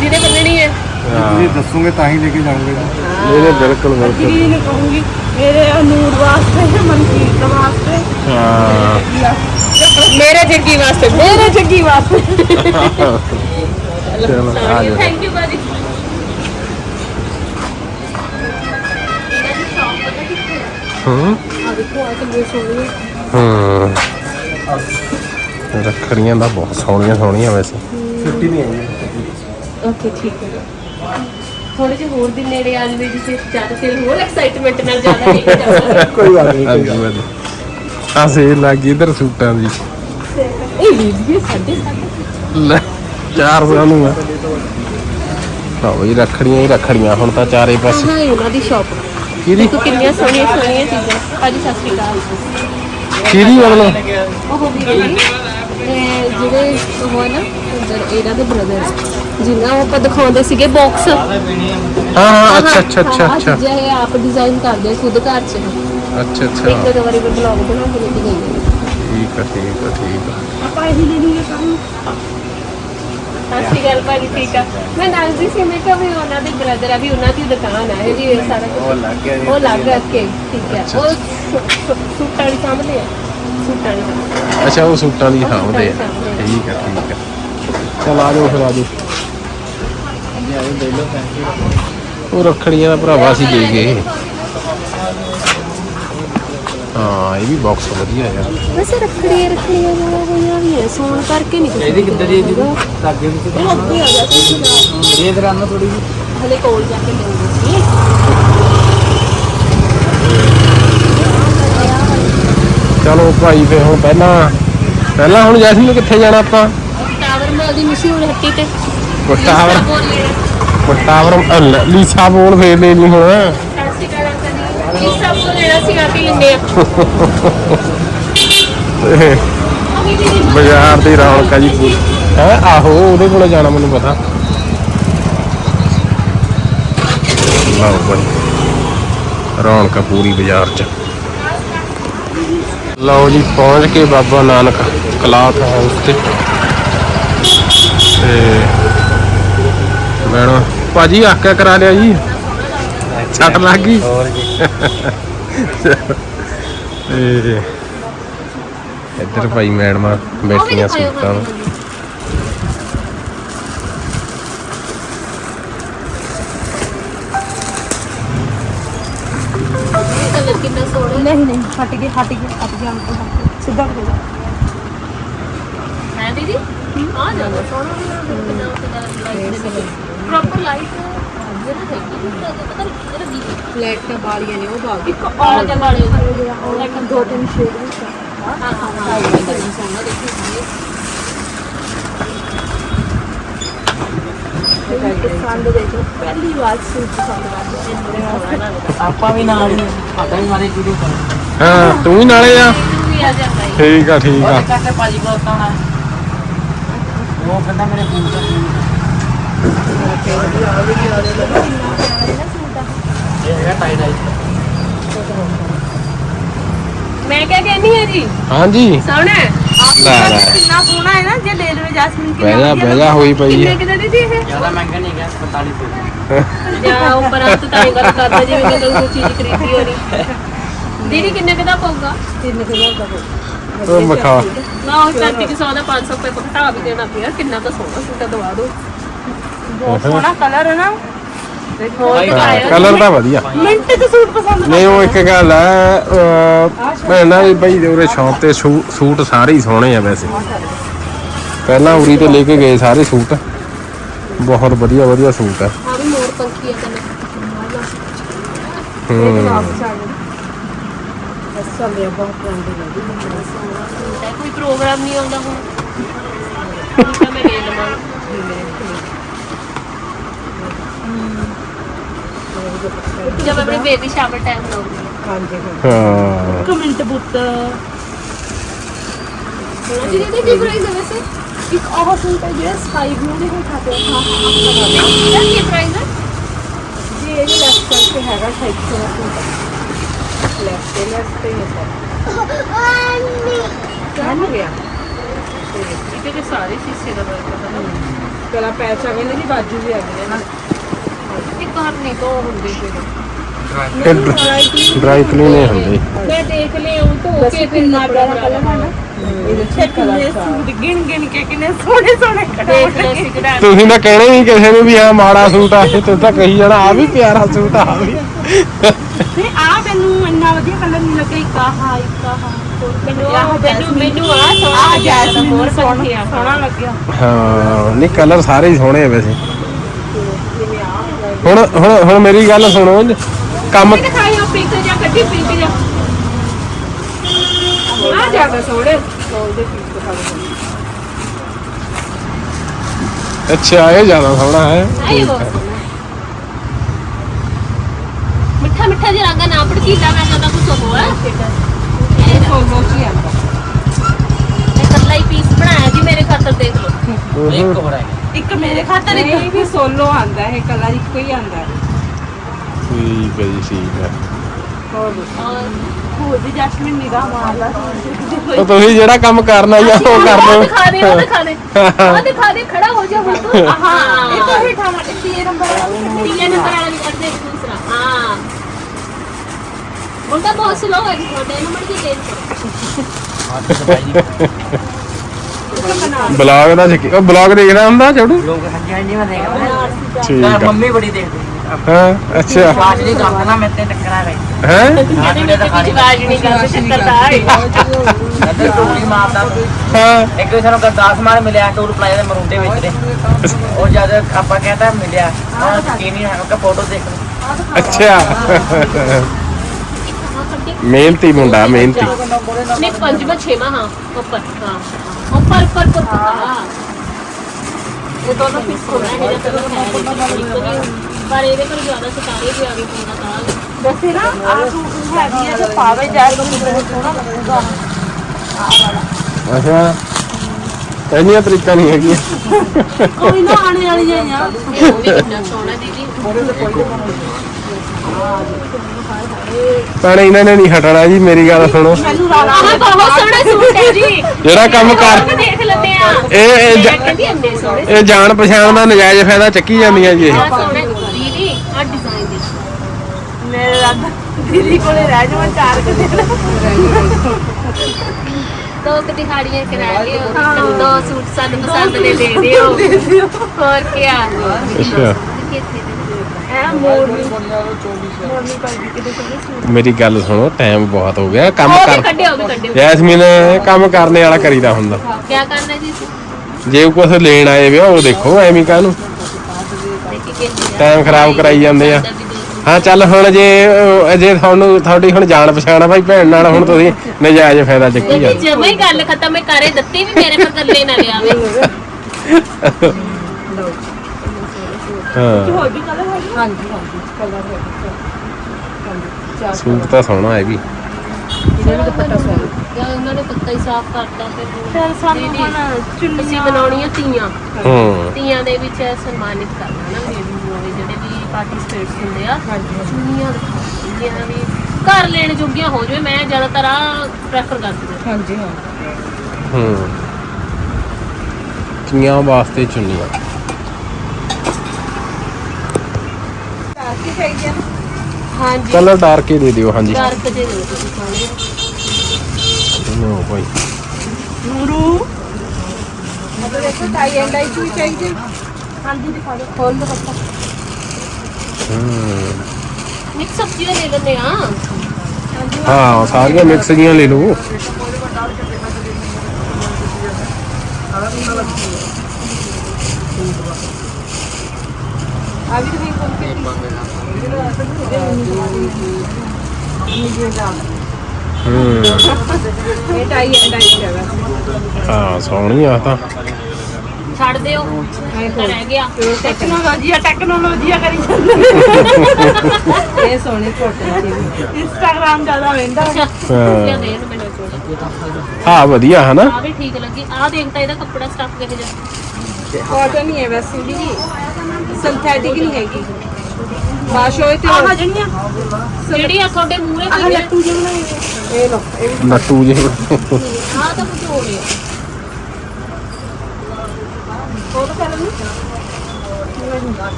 ਜਿਹਨੇ ਬੰਨਣੀ ਹੈ। ਤੁਸੀਂ ਦੱਸੋਗੇ ਤਾਂ ਹੀ ਲੈ ਕੇ ਜਾਓਗੇ ਇਹਨੇ ਬਿਲਕੁਲ ਬਿਲਕੁਲ। ਕੀ ਨਹੀਂ ਕਹੂੰਗੀ ਮੇਰੇ ਅਨੂਰ ਵਾਸਤੇ ਮਨਕੀਰਤ ਵਾਸਤੇ। ਹਾਂ। ਮੇਰੇ ਜੱਗੀ ਵਾਸਤੇ। ਮੇਰੇ ਜੱਗੀ ਵਾਸਤੇ। ਚਲੋ ਆ ਜਾਓ। ਥੈਂਕ ਯੂ ਬਾਜੀ ਹੂੰ। ਆ ਦੇਖੋ ਆ ਕਿੰਨੇ ਸੋਹਣੇ ਹੂੰ। ਰੱਖੜੀਆਂ ਦਾ ਬਹੁਤ ਸੋਹਣੀਆਂ ਸੋਹਣੀਆਂ ਵੈਸੇ। ਛੁੱਟੀ ਨਹੀਂ ਆਈ। ਓਕੇ ਠੀਕ ਹੈ। ਥੋੜੇ ਜਿਹੇ ਹੋਰ ਦਿਨ ਨੇੜੇ ਆ ਜਵੇ ਜਿਸੇ ਜ਼ਿਆਦਾ ਫਿਰ ਹੋਰ ਐਕਸਾਈਟਮੈਂਟ ਨਾਲ ਜ਼ਿਆਦਾ ਕੇ ਜਾਵਾਂਗੇ। ਕੋਈ ਗੱਲ ਨਹੀਂ ਆ ਸੇਲ ਲੱਗੀ ਇਧਰ ਸੂਟਾਂ ਦੀ। ਇਹ ਵੀਡੀਓ ਸਾਡੇ ਸਾਡੇ। ਲੈ 400 ਨੂੰ ਆ। ਹਾਂ ਬਈ ਰੱਖੜੀਆਂ ਹੀ ਰੱਖੜੀਆਂ ਹੁਣ ਤਾਂ ਚਾਰੇ ਪਾਸੇ। ਹਾਂ ਇਹ ਉਹਨਾਂ ਦੀ ਸ਼ਾਪ ਕਿਹਦੀ? ਦੇਖੋ ਕਿੰਨੀਆਂ ਸੋਹਣੀਆਂ ਸੋਹਣੀਆਂ ਚੀਜ਼ਾਂ। ਭਾਜੀ ਸਤਿ ਸ਼੍ਰੀ ਅਕਾਲ। ਕਿਹਦੀ ਮਤਲਬ? ਉਹ ਜੀ। ਇਹ ਜਿਹੜੇ ਉਹ ਹੈ ਨਾ ਅੰਦਰ ਇਹਨਾਂ ਦੇ ਬ੍ਰਦਰ ਜਿਨ੍ਹਾਂ ਉਹ ਆਪਾਂ ਦਿਖਾਉਂਦੇ ਸੀਗੇ ਬਾਕਸ ਹਾਂ ਹਾਂ ਅੱਛਾ ਅੱਛਾ ਅੱਛਾ ਅੱਛਾ। ਜੇ ਇਹ ਆਪ ਡਿਜ਼ਾਈਨ ਕਰਦੇ ਆ ਖੁਦ ਘਰ ਚ। ਅੱਛਾ ਇੱਕ ਅੱਛਾ ਦੋ ਵਾਰੀ ਮੈਂ ਬਲੌਗ ਬਣਾ ਕੇ ਲੈ ਕੇ ਗਈ ਹਾਂ ਠੀਕ ਆ ਠੀਕ ਆ ਠੀਕ ਆ। ਆਪਾਂ ਇਹੀ ਲੈਣੀ ਹੈ ਸਾਨੂੰ ਸਤਿ ਸ਼੍ਰੀ ਅਕਾਲ ਭਾਜੀ ਠੀਕ ਆ? ਮੈਂ ਦੱਸਦੀ ਸੀ ਮੈਂ ਕਿਹਾ ਵੀ ਉਹਨਾਂ ਦੇ ਬ੍ਰਦਰ ਆ ਵੀ ਉਹਨਾਂ ਦੀ ਦੁਕਾਨ ਹੈ ਇਹ ਜੀ ਇਹ ਸਾਰਾ ਕੁਝ ਉਹ ਲੱਗ ਗਿਆ ਉਹ ਲੱਗ ਕੇ ਠੀਕ ਹੈ ਉਹ ਸੁ- ਸੁ- ਸੂਟਾਂ ਦੀ ਸਾਹਮਣੇ ਆ ਸੂਟਾਂ ਦੀ ਸਾਹਮਣੇ। ਅੱਛਾ ਉਹ ਸੂਟਾਂ ਦੀ ਸਾਂਭਦੇ ਆ। ਠੀਕ ਆ ਠੀਕ ਆ। ਚਲ ਆ ਜਾਓ ਫਿਰ ਆ ਜਾਓ। ਉਹ ਰੱਖੜੀਆਂ ਦਾ ਭਰਾਵਾ ਸੀ ਦੇ ਗਏ। ਹਾਂ ਇਹ ਵੀ ਬਾਕਸ ਵਧੀਆ ਯਾਰ ਵੈਸੇ ਰੱਖੜੀਆਂ ਰੱਖੜੀਆਂ ਜਿਹੜਾ ਹੋਈਆਂ ਵੀ ਹੈ ਕਰਕੇ ਨਹੀਂ ਕੁਝ ਇਹਦੀ ਕਿੱਦਾਂ ਦੀ ਇਹਦੀ ਅੱਗੇ ਵੀ ਇਹ ਅੱਗੇ ਆ ਜਾ ਤੁਸੀਂ ਇਹ ਕਰਾਨਾ ਥੋੜੀ ਜਿਹੀ। ਹਲੇ ਕੋਲ ਜਾ ਕੇ ਲੈਂਦੇ ਸੀ। ਚਲੋ ਭਾਈ ਫੇ ਹੁਣ ਪਹਿਲਾਂ ਪਹਿਲਾਂ ਹੁਣ ਜੈਸਮੀਨ ਕਿੱਥੇ ਜਾਣਾ ਆਪਾਂ? ਟਾਵਰ ਮਾਲ ਦੀ ਮਸ਼ਹੂਰ ਹੱਟੀ ਤੇ। ਟਾਵਰ ਬੋਲ ਲੈਣਾ ਟਾਵਰ ਲੀਸਾ ਬੋਲ ਫੇਰ ਲੈ ਲਈ ਹੁਣ। ਸਤਿ ਸ਼੍ਰੀ ਅਕਾਲ ਅੰਕਲ ਜੀ। ਇਹ ਸਭ ਤੋਂ ਲੈਣਾ ਸੀ ਆ ਕੇ ਲੈਂਦੇ ਆ ਤੇ ਬਾਜ਼ਾਰ ਦੀ ਰੌਣਕ ਆ ਜੀ ਪੂਰੀ। ਹੈ? ਆਹੋ ਉਹਦੇ ਕੋਲੇ ਜਾਣਾ ਮੈਨੂੰ ਪਤਾ। ਲਓ ਭਾਈ ਰੌਣਕ ਆ ਪੂਰੀ ਬਾਜ਼ਾਰ 'ਚ। ਲਓ ਜੀ ਪਹੁੰਚ ਕੇ ਬਾਬਾ ਨਾਨਕ ਕਲਾਥ ਹਾਊਸ ਤੇ। ਤੇ ਮੈਡਮ ਭਾਜੀ ਆਕਿਆ ਕਰਾ ਲਿਆ ਜੀ। ਛੱਟ ਲੱਗ ਗਈ। ਹੋਰ ਜੀ। ਤੇ ਇੱਧਰ ਭਾਈ ਮੈਡਮਾਂ ਬੈਠੀਆਂ ਸੂਟਾਂ ਨੂੰ। ਹੀ ਨਹੀਂ ਹਟ ਗਏ ਹਟ ਗਏ ਹਟ ਗਿਆ ਸਿੱਧਾ ਹੋ ਜਾ ਹੈ ਦੀਦੀ? ਆ ਜਾਂਦਾ ਸੋਹਣਾ ਕਿੰਨਾ ਪ੍ਰੋਪਰ ਲਾਈਟ ਜਿਹੜਾ ਹੈ ਕਿ ਪਤਾ ਨਹੀਂ ਜਿਹੜਾ ਦੀ ਲੈਟ ਵਾਲੀਆਂ ਨੇ ਉਹ ਬਾਗ ਇੱਕ ਔਰ ਦੇ ਵਾਲੇ ਲੈਟ ਦੋ ਤਿੰਨ ਸ਼ੇਡ ਵਿੱਚ ਹਾਂ ਹਾਂ ਹਾਂ ਸੋਹਣਾ ਦੇਖੀ ਪਸੰਦ ਦੇਖੋ। ਪਹਿਲੀ ਵਾਰ ਸੂਟ ਪਸੰਦ ਕਰਦੇ ਆਪਾਂ ਵੀ ਨਾਲ ਹੀ ਆਪਾਂ ਵੀ ਮਾਰੇ ਵੀਡੀਓ ਕਰ ਹਾਂ ਤੂੰ ਵੀ ਨਾਲੇ ਆ। ਵੀ ਆ ਜਾਂਦਾ ਹੈ ਠੀਕ ਆ ਠੀਕ ਆ। ਉਹ ਤਾਂ ਕਹਿੰਦਾ ਮੇਰੇ ਫੋਨ ਦਾ ਇਹ ਹੈਗਾ ਟਾਈਡ ਆਈ ਮੈਂ ਕਿਆ ਕਹਿੰਦੀ ਹੈ ਜੀ? ਹਾਂਜੀ। ਸੋਹਣਾ ਹੈ ਲੈ ਲੈ। ਕਿੰਨਾ ਸੋਹਣਾ ਹੈ ਨਾ ਜੇ ਲੈ ਲਵੇ ਜੈਸਮੀਨ ਬਹਿ ਜਾ ਬਹਿ ਜਾ ਹੋਈ ਪਈ ਕਿੰਨੇ ਹੈ ਕਿਦਾ ਦੀਦੀ ਇਹ? ਜ਼ਿਆਦਾ ਮਹਿੰਗਾ ਨਹੀਂ ਹੈਗਾ 4500 ਜਾਂ ਉੱਪਰ ਅੰਤ ਤਾਂ ਹੀ ਗੱਲ ਕਰਦਾ ਜਿਵੇਂ ਕਿ ਕੋਈ ਚੀਜ਼ ਖਰੀਦੀ ਹੋਣੀ। ਦੀਦੀ ਕਿੰਨੇ ਕਿਦਾ ਪਊਗਾ? ਉਹ ਮਖਾ ਮੈਂ ਉਹ ਚਾਚੀ ਕਿ 100 ਦਾ 500 ਰੁਪਏ ਘਟਾ ਵੀ ਦੇਣਾ ਪਿਆ ਕਿੰਨਾ ਤਾਂ ਸੋਹਣਾ ਸੂਟ ਆ, ਦਵਾ ਦੋ। ਬਹੁਤ ਸੋਹਣਾ ਕਲਰ ਹੈ ਨਾ ਦਿਖਾਇਆ ਕਲਰ ਤਾਂ ਵਧੀਆ। ਮਿੰਟ ਤੇ ਸੂਟ ਪਸੰਦ ਨਹੀਂ ਉਹ ਇੱਕ ਗੱਲ ਹੈ ਮੈਂ ਨਾ ਵੀ ਬਈ ਦੇ ਉਰੇ ਸ਼ੌਪ ਤੇ ਸੂਟ ਸਾਰੇ ਹੀ ਸੋਹਣੇ ਆ ਵੈਸੇ। ਪਹਿਲਾਂ ਉਰੀ ਤੇ ਲੈ ਕੇ ਗਏ ਸਾਰੇ ਸੂਟ। ਬਹੁਤ ਵਧੀਆ ਵਧੀਆ ਸੂਟ ਆ ਆ ਵੀ ਮੋਰ ਪੰਖੀ ਆ ਕਨੇ ਹੂੰ। ਚੱਲਿਆ ਬਹੁਤ ਪੁਰਾਣੀ ਕੋਈ ਪ੍ਰੋਗਰਾਮ ਨਹੀਂ ਆਉਂਦਾ ਹੁਣ। ਮੈਂ ਲੈ ਲਵਾਂ। ਜਦ ਆਪਣੀ ਬੇਬੀ ਸ਼ਾਵਰ ਟਾਈਮ ਲਾਉਂਗੀ ਹਾਂਜੀ ਹਾਂ। ਇੱਕ ਮਿੰਟ ਬੁੱਤ ਜੀ ਦੀਦੀ ਕੀ ਪ੍ਰਾਈਸ ਹੈ ਵੈਸੇ? ਇੱਕ ਆਹ ਸੂਟ ਹੈ ਜਿਹੜਾ ਸਕਾਈ ਬਲੂ ਦੇ ਕੋਈ ਖਾਤੇ ਹਾਂ ਇਹਦਾ ਕੀ ਪ੍ਰਾਈਸ ਹੈ? ਜੀ ਇਹ ਲੈਫਟ ਤੇ ਹੈਗਾ ਸ਼ਾਇਦ ਸੋਹਣਾ ਸੂਟ ਲੈਫਟ ਤੇ ਲੈਫਟ ਤੇ ਹੈ ਕਿਆ ਹੋ। ਗਿਆ। ਇਹਦੇ ਤੇ ਸਾਰੇ ਸ਼ੀਸ਼ੇ ਦਾ ਵਰਕ ਹੈ। ਗਲਾ ਪੈਚ ਆ ਗਏ ਨੇ ਜੀ ਬਾਜੂ ਵੀ ਆ ਗਏ ਨੇ। ਇਹ ਕਾਰ ਨਹੀਂ ਤੋਂ ਹੁੰਦੇ ਫਿਰ? ਡਰਾਈ ਕਲੀਨ ਹੀ ਹੁੰਦੇ। ਮੈਂ ਦੇਖ ਲਿਆ ਉਹ ਧੋ ਕੇ ਫਿਰ ਕਿੰਨਾ ਪਿਆਰਾ ਕਲਰ ਹੈ ਨਾ ਇਹਦੇ ਚ ਕਿੰਨੇ ਸੂਟ ਗਿਣ ਗਿਣ ਕੇ ਕਿੰਨੇ ਸੋਹਣੇ ਸੋਹਣੇ ਦੇਖ ਲੈ ਸੀ ਜਿਹੜਾ ਤੁਸੀਂ ਤਾਂ ਕਹਿਣਾ ਨਹੀਂ ਕਿਸੇ ਨੂੰ ਵੀ ਹਾਂ ਮਾੜਾ ਸੂਟ ਆ ਇਹ ਤੂੰ ਤਾਂ ਕਹੀ ਜਾਣਾ ਆ ਵੀ ਪਿਆਰਾ ਸੂਟ ਆ ਵੀ। ਤੇ ਆ ਮੈਨੂੰ ਇੰਨਾ ਵਧੀਆ ਕਲਰ ਨਹੀਂ ਲੱਗਿਆ ਇੱਕ ਆਹ ਇੱਕ ਆਹ ਮੈਨੂੰ ਆਹ ਮੈਨੂੰ ਮੈਨੂੰ ਆ ਸੋਹਣਾ ਆ ਜੈਸਮੀਨ ਹੋਰ ਹੋਰ ਸੋਹਣਾ। ਪੰਖੀ ਆ ਸੋਹਣਾ ਲੱਗਿਆ। ਹਾਂ ਨਹੀਂ ਕਲਰ ਸਾਰੇ ਹੀ ਸੋਹਣੇ ਆ ਵੈਸੇ। ਹੁਣ ਹੁਣ ਹੁਣ ਮੇਰੀ ਗੱਲ ਸੁਣੋ ਕੰਮ ਦਿਖਾਈ ਉਹ ਪਿੰਕ ਜਾਂ ਕੱਢੀ ਪਿੰਕ ਜਾਂ। ਆ ਜਾਗਾ ਸੋਹਣੇ ਅੱਛਾ ਇਹ ਜ਼ਿਆਦਾ ਸੋਹਣਾ ਹੈ। ਆਈ ਉਹ। ਮਿੱਠਾ ਮਿੱਠਾ ਜਿਹਾ ਰੰਗ ਨਾ ਪੜਕੀਲਾ ਮੈਂ ਕਹਿੰਦਾ ਕੁਝ ਹੋਰ ਇਹ ਸੋਲੋ ਚ ਹੀ ਆਂਦਾ ਇਕੱਲਾ ਹੀ ਪੀਸ ਬਣਾਇਆ ਜੀ ਮੇਰੇ ਖਾਤਰ ਦੇਖ ਲਓ। ਇੱਕ ਹੋਰ ਹੈ ਇੱਕ ਮੇਰੇ ਖਾਤਰ ਇੱਕ। ਵੀ ਸੋਲੋ ਆਂਦਾ ਇਹ ਕਲਰ ਇੱਕੋ ਹੀ ਆਂਦਾ ਠੀਕ ਹੈ ਜੀ ਠੀਕ ਹੈ। ਹੋਰ ਔਰ ਹੋਰ ਵੀ ਜੈਸਮੀਨ ਨਿਗਾਹ ਮਾਰ ਲਾ ਤਾਂ ਤੁਸੀਂ ਜਿਹੜਾ ਕੰਮ ਕਰਨਾ ਜਾਂ ਉਹ ਕਰ ਲਓ ਦਿਖਾ ਦੇ ਉਹ ਦਿਖਾ ਦੇ। ਉਹ ਦਿਖਾ ਦੇ ਖੜਾ ਹੋ ਜਾ ਹੁਣ ਤੂੰ। ਹਾਂ। ਇਹ ਤਾਂ ਹੇਠਾਂ ਵਾਲੇ ਤੀਏ ਨੰਬਰ ਤੀਏ ਨੰਬਰ ਵਾਲਾ ਵੀ ਕਰਦੇ ਦੂਸਰਾ। ਹਾਂ। ਮੁੰਡਾ ਬਹੁਤ ਸਲੋ ਹੈ ਜੀ ਤੁਹਾਡੇ ਨੰਬਰ ਦੀ ਤੇਜ਼ ਕਰੋ। ਬਲੌਗ ਦਾ ਸਿੱਕੀ ਉਹ ਬਲੌਗ ਦੇਖਦਾ ਹੁੰਦਾ ਛੋਟੂ ਲੋਕ ਹਾਂਜੀ ਹਾਂਜੀ ਮੈਂ ਦੇਖਦਾ। ਠੀਕ ਮੈਂ ਆ ਮੰਮੀ ਬੜੀ ਦੇਖਦੀ ਹਾਂ? ਅੱਛਾ। ਬਾਤ ਨਹੀਂ ਕਰਦਾ ਨਾ ਮੈਂ ਤੇ ਟੱਕਰਾਂ ਗਈ ਹੈ? ਕਹਿੰਦੇ ਮੇਰੇ ਤੇ ਆਵਾਜ਼ ਨਹੀਂ ਕਰਦੇ ਸ਼ੱਕਰ ਦਾ ਹੈ ਇੱਧਰ ਟੋਲੀ ਮਾਰਦਾ। ਹਾਂ ਇੱਕ ਵਾਰ ਸਾਨੂੰ ਗਰਦਾਸ ਮਾਰ ਮਿਲਿਆ ਟੂਰ ਪਲਾਜ਼ਾ ਦੇ ਮਰੂੰਡੇ ਵਿੱਚ ਦੇ ਉਹ ਜਦ ਆਪਾਂ ਕਹਿੰਦਾ ਮਿਲਿਆ ਉਹ ਯਕੀਨ ਨਹੀਂ ਹੈ? ਕਿ ਫੋਟੋ ਦੇਖ ਲਓ। ਅੱਛਾ। ਮਿਹਨਤੀ ਮੁੰਡਾ ਮਿਹਨਤੀ। ਨਹੀਂ ਪੰਜਵਾਂ ਛੇਵਾਂ ਹਾਂ ਉੱਪਰ। ਹਾਂ। ਉੱਪਰ ਉੱਪਰ ਉੱਪਰ ਹਾਂ। ਇਹ ਦੋਨੋਂ ਫਿਕਸ ਹੋ ਰਹੇ ਨੇ ਜਦੋਂ ਪਰ ਇਹਦੇ ਪਰ ਜ਼ਿਆਦਾ ਸਿਤਾਰੇ ਵੀ ਆ ਗਏ ਪੂਰਾ ਤਾਂ। ਵੈਸੇ ਨਾ ਆ ਸੂਟ ਹੈਵੀ ਹੈ ਤੇ ਪਾਵੇ ਜੈਸਮੀਨ ਬਹੁਤ ਸੋਹਣਾ ਲੱਗੂਗਾ। ਅੱਛਾ। ਇੰਨੀਆਂ ਤਰੀਕਾ ਨਹੀਂ ਹੈਗੀਆਂ। ਕੋਈ ਨਾ ਆਣੇ ਵਾਲੀ ਆ ਇਹ ਉਹ ਵੀ ਕਿੰਨਾ ਸੋਹਣਾ ਦੀਦੀ ਪਰ ਇਹਨਾਂ ਨੇ ਨਹੀਂ ਹਟਣਾ ਜੀ ਮੇਰੀ ਗੱਲ ਸੁਣੋ। ਮੈਨੂੰ ਰਾਣਾ ਆਹ ਬਹੁਤ ਸੋਹਣਾ ਸੂਟ ਹੈ ਜੀ। ਜਿਹੜਾ ਕੰਮ ਕਰ ਦੇਖ ਲੈਂਦੇ ਆ। ਇਹ ਇਹ ਜਾ- ਜਾਣ ਪਛਾਣ ਦਾ ਨਜਾਇਜ਼ ਫਾਇਦਾ ਚੱਕੀ ਜਾਂਦੀਆਂ ਜੀ ਇਹ। ਆਹ ਸੋਹਣੇ ਦੀਦੀ ਆ ਡਿਜ਼ਾਈਨ ਦੀ ਮੇਰੇ ਰੱਬ ਦੀਦੀ ਕੋਲੇ ਰਹਿ ਜਾਵਾਂ ਚਾਰ ਕੁ ਦਿਨ। ਦੋ ਕੁ ਦਿਹਾੜੀਆਂ ਕਰਾ ਲਿਓ ਤੁਹਾਨੂੰ ਦੋ ਸੂਟ ਸਾਨੂੰ ਪਸੰਦ ਦੇ ਦੇ ਦਿਓ। ਹੋਰ ਕੀ ਅੱਛਾ। ਹੈ ਮੋਰਨੀ ਮੋਰਨੀ ਪਾਈ ਕਿਤੇ ਕਿਤੇ ਮੇਰੀ ਗੱਲ ਸੁਣੋ ਟਾਈਮ ਬਹੁਤ ਹੋ ਗਿਆ। ਕੰਮ ਉਹ ਵੀ ਕਰ ਕੱਢਿਓ ਉਹ ਵੀ ਕੱਢਿਓ। ਜੈਸਮੀਨ ਕੰਮ ਕਰਨੇ ਵਾਲਾ ਕਰੀਦਾ ਹੁੰਦਾ। ਕੀ ਕਰਨਾ ਜੀ? ਜੇ ਕੁਝ ਲੈਣ ਆਏ ਵੇ ਉਹ ਦੇਖੋ ਐਵੇਂ ਕਾਹਨੂੰ? ਦੇਖੀ ਕਿ ਟਾਈਮ ਖਰਾਬ ਕਰਾਈ ਜਾਂਦੇ ਆ। ਹਾਂ ਚੱਲ ਹੁਣ ਜੇ ਅਹ, ਜੇ ਤੁਹਾਨੂੰ ਤੁਹਾਡੀ ਹੁਣ ਜਾਣ ਪਛਾਣ ਆ ਭਾਈ ਭੈਣ ਨਾਲ ਹੁਣ ਤੁਸੀਂ ਨਜਾਇਜ਼ ਫਾਇਦਾ ਚੱਕੀ ਦੇਖੀ ਜਾਂਦੇ। ਜਮਾ ਹੀ ਗੱਲ ਖਤਮ ਹੈ ਕਰੇ ਦਿੱਤੀ ਵੀ ਮੇਰੇ ਪਰ ਗੱਲੇ ਨਾ ਲਿਆਵੇ। ਹਾਂ। ਹੋਰ ਵੀ ਕਲਰ ਹੈਗੇ? ਹਾਂਜੀ ਹਾਂਜੀ ਕਲਰ ਹੈਗੇ ਹਾਂਜੀ ਸੂਟ ਤਾਂ ਸੋਹਣਾ ਹੈ ਵੀ। ਇਹਦੇ ਵੀ ਦੁਪੱਟਾ ਸੋਹਣਾ ਜਾਂ ਉਹਨਾਂ ਨੇ ਪੱਤਾ ਹੀ ਸਾਫ਼ ਕਰਤਾ ਫਿਰ ਫਿਰ ਸਾਨੂੰ ਹੁਣ ਚੁੰਨੀਆਂ ਬਣਾਉਣੀਆਂ ਤੀਆਂ। ਹੂੰ। ਤੀਆਂ ਦੇ ਵਿੱਚ ਸਨਮਾਨਿਤ ਕਰਨਾ ਨੂੰ ਵੀ ਜਿਹੜੇ ਵੀ ਪਾਰਟਿਸਪੇਟਸ ਹੁੰਦੇ ਆ। ਹਾਂਜੀ ਚੁੰਨੀਆਂ ਦਿਖਾਉਂਦੀਆਂ ਵੀ ਘਰ ਲੈਣ ਜੋਗੀਆਂ ਹੋ ਜਾਵੇ ਮੈਂ ਜ਼ਿਆਦਾਤਰ ਆ ਪ੍ਰੈਫਰ ਕਰਦੀ ਹਾਂ। ਹਾਂਜੀ ਹਾਂ। ਹੂੰ। ਚੁੰਨੀਆਂ ਵਾਸਤੇ ਚੁੰਨੀਆਂ। ਕੀ ਚਾਹੀਦੀ ਹੈ ਹਾਂਜੀ। ਕਲਰ ਡਾਰਕ ਹੀ ਦੇ ਦਿਓ ਹਾਂਜੀ। ਡਾਰਕ ਜੇ ਦਿਓ ਤੁਸੀਂ ਪਾਉਣੇ ਲਓ ਭਾਈ। ਨੂਰੂ। ਮਤਲਬ ਦੇਖੋ ਟਾਈ ਐਂਡ ਆਈ ਚਾਹੀਦੀ ਹਾਂਜੀ ਦਿਖਾ ਦਿਓ। ਖੋਲ ਦੋ ਬੱਤਾ ਹੂੰ ਮਿਕਸ ਸਬਜ਼ੀਆਂ ਲੈ ਲੈਂਦੇ ਆ? ਹਾਂ ਸਾਰੀਆਂ ਮਿਕਸ ਜੀਆਂ ਲੈ ਲਓ। ਹੂੰ। ਇਹ ਟਾਈ ਐਂਡ ਆਈ ਹੈਗਾ ਹਾਂ ਸੋਹਣੀ ਆ ਤਾਂ। ਛੱਡ ਦਿਓ ਤਾਂ ਰਹਿ ਗਿਆ। ਟੈਕਨੋਲੋਜੀ ਆ ਟੈਕਨੋਲੋਜੀ ਆ ਕਰੀ ਜਾਂਦੇ। ਇਹ ਸੋਹਣੀ ਫੋਟੋ ਸੀ ਇੰਸਟਾਗ੍ਰਾਮ ਜ਼ਿਆਦਾ ਵੇਂਦਾ। ਹਾਂ। ਦੇ ਇਹਨੂੰ ਮੈਨੂੰ ਥੋੜਾ ਹਾਂ ਵਧੀਆ ਹੈ ਨਾ ਆ ਵੀ ਠੀਕ ਲੱਗੀ। ਆ ਦੇਖ ਤਾਂ ਇਹਦਾ ਕੱਪੜਾ ਸਟੱਫ ਕਿਹੋ ਜਿਹਾ। ਕਾਟਨ ਹੀ ਹੈ ਵੈਸੇ ਵੀ ਸਿੰਥੈਟਿਕ ਨਹੀਂ ਹੈਗੀ। ਵਾਸ਼ ਹੋਏ ਤੇ ਆਹ ਜਿਹੜੀਆਂ ਜਿਹੜੀ ਆ ਤੁਹਾਡੇ ਮੂਹਰੇ ਆ। ਲੱਟੂ ਜਿਹੇ ਬਣਾਏ। ਇਹ ਲੋ ਇਹ ਵੀ ਨੱਟੂ ਜੇ ਆਹ ਤਾਂ ਕੁਝ ਹੋ ਰਿਹਾ ਫੋਟੋ ਕਰ ਲਈ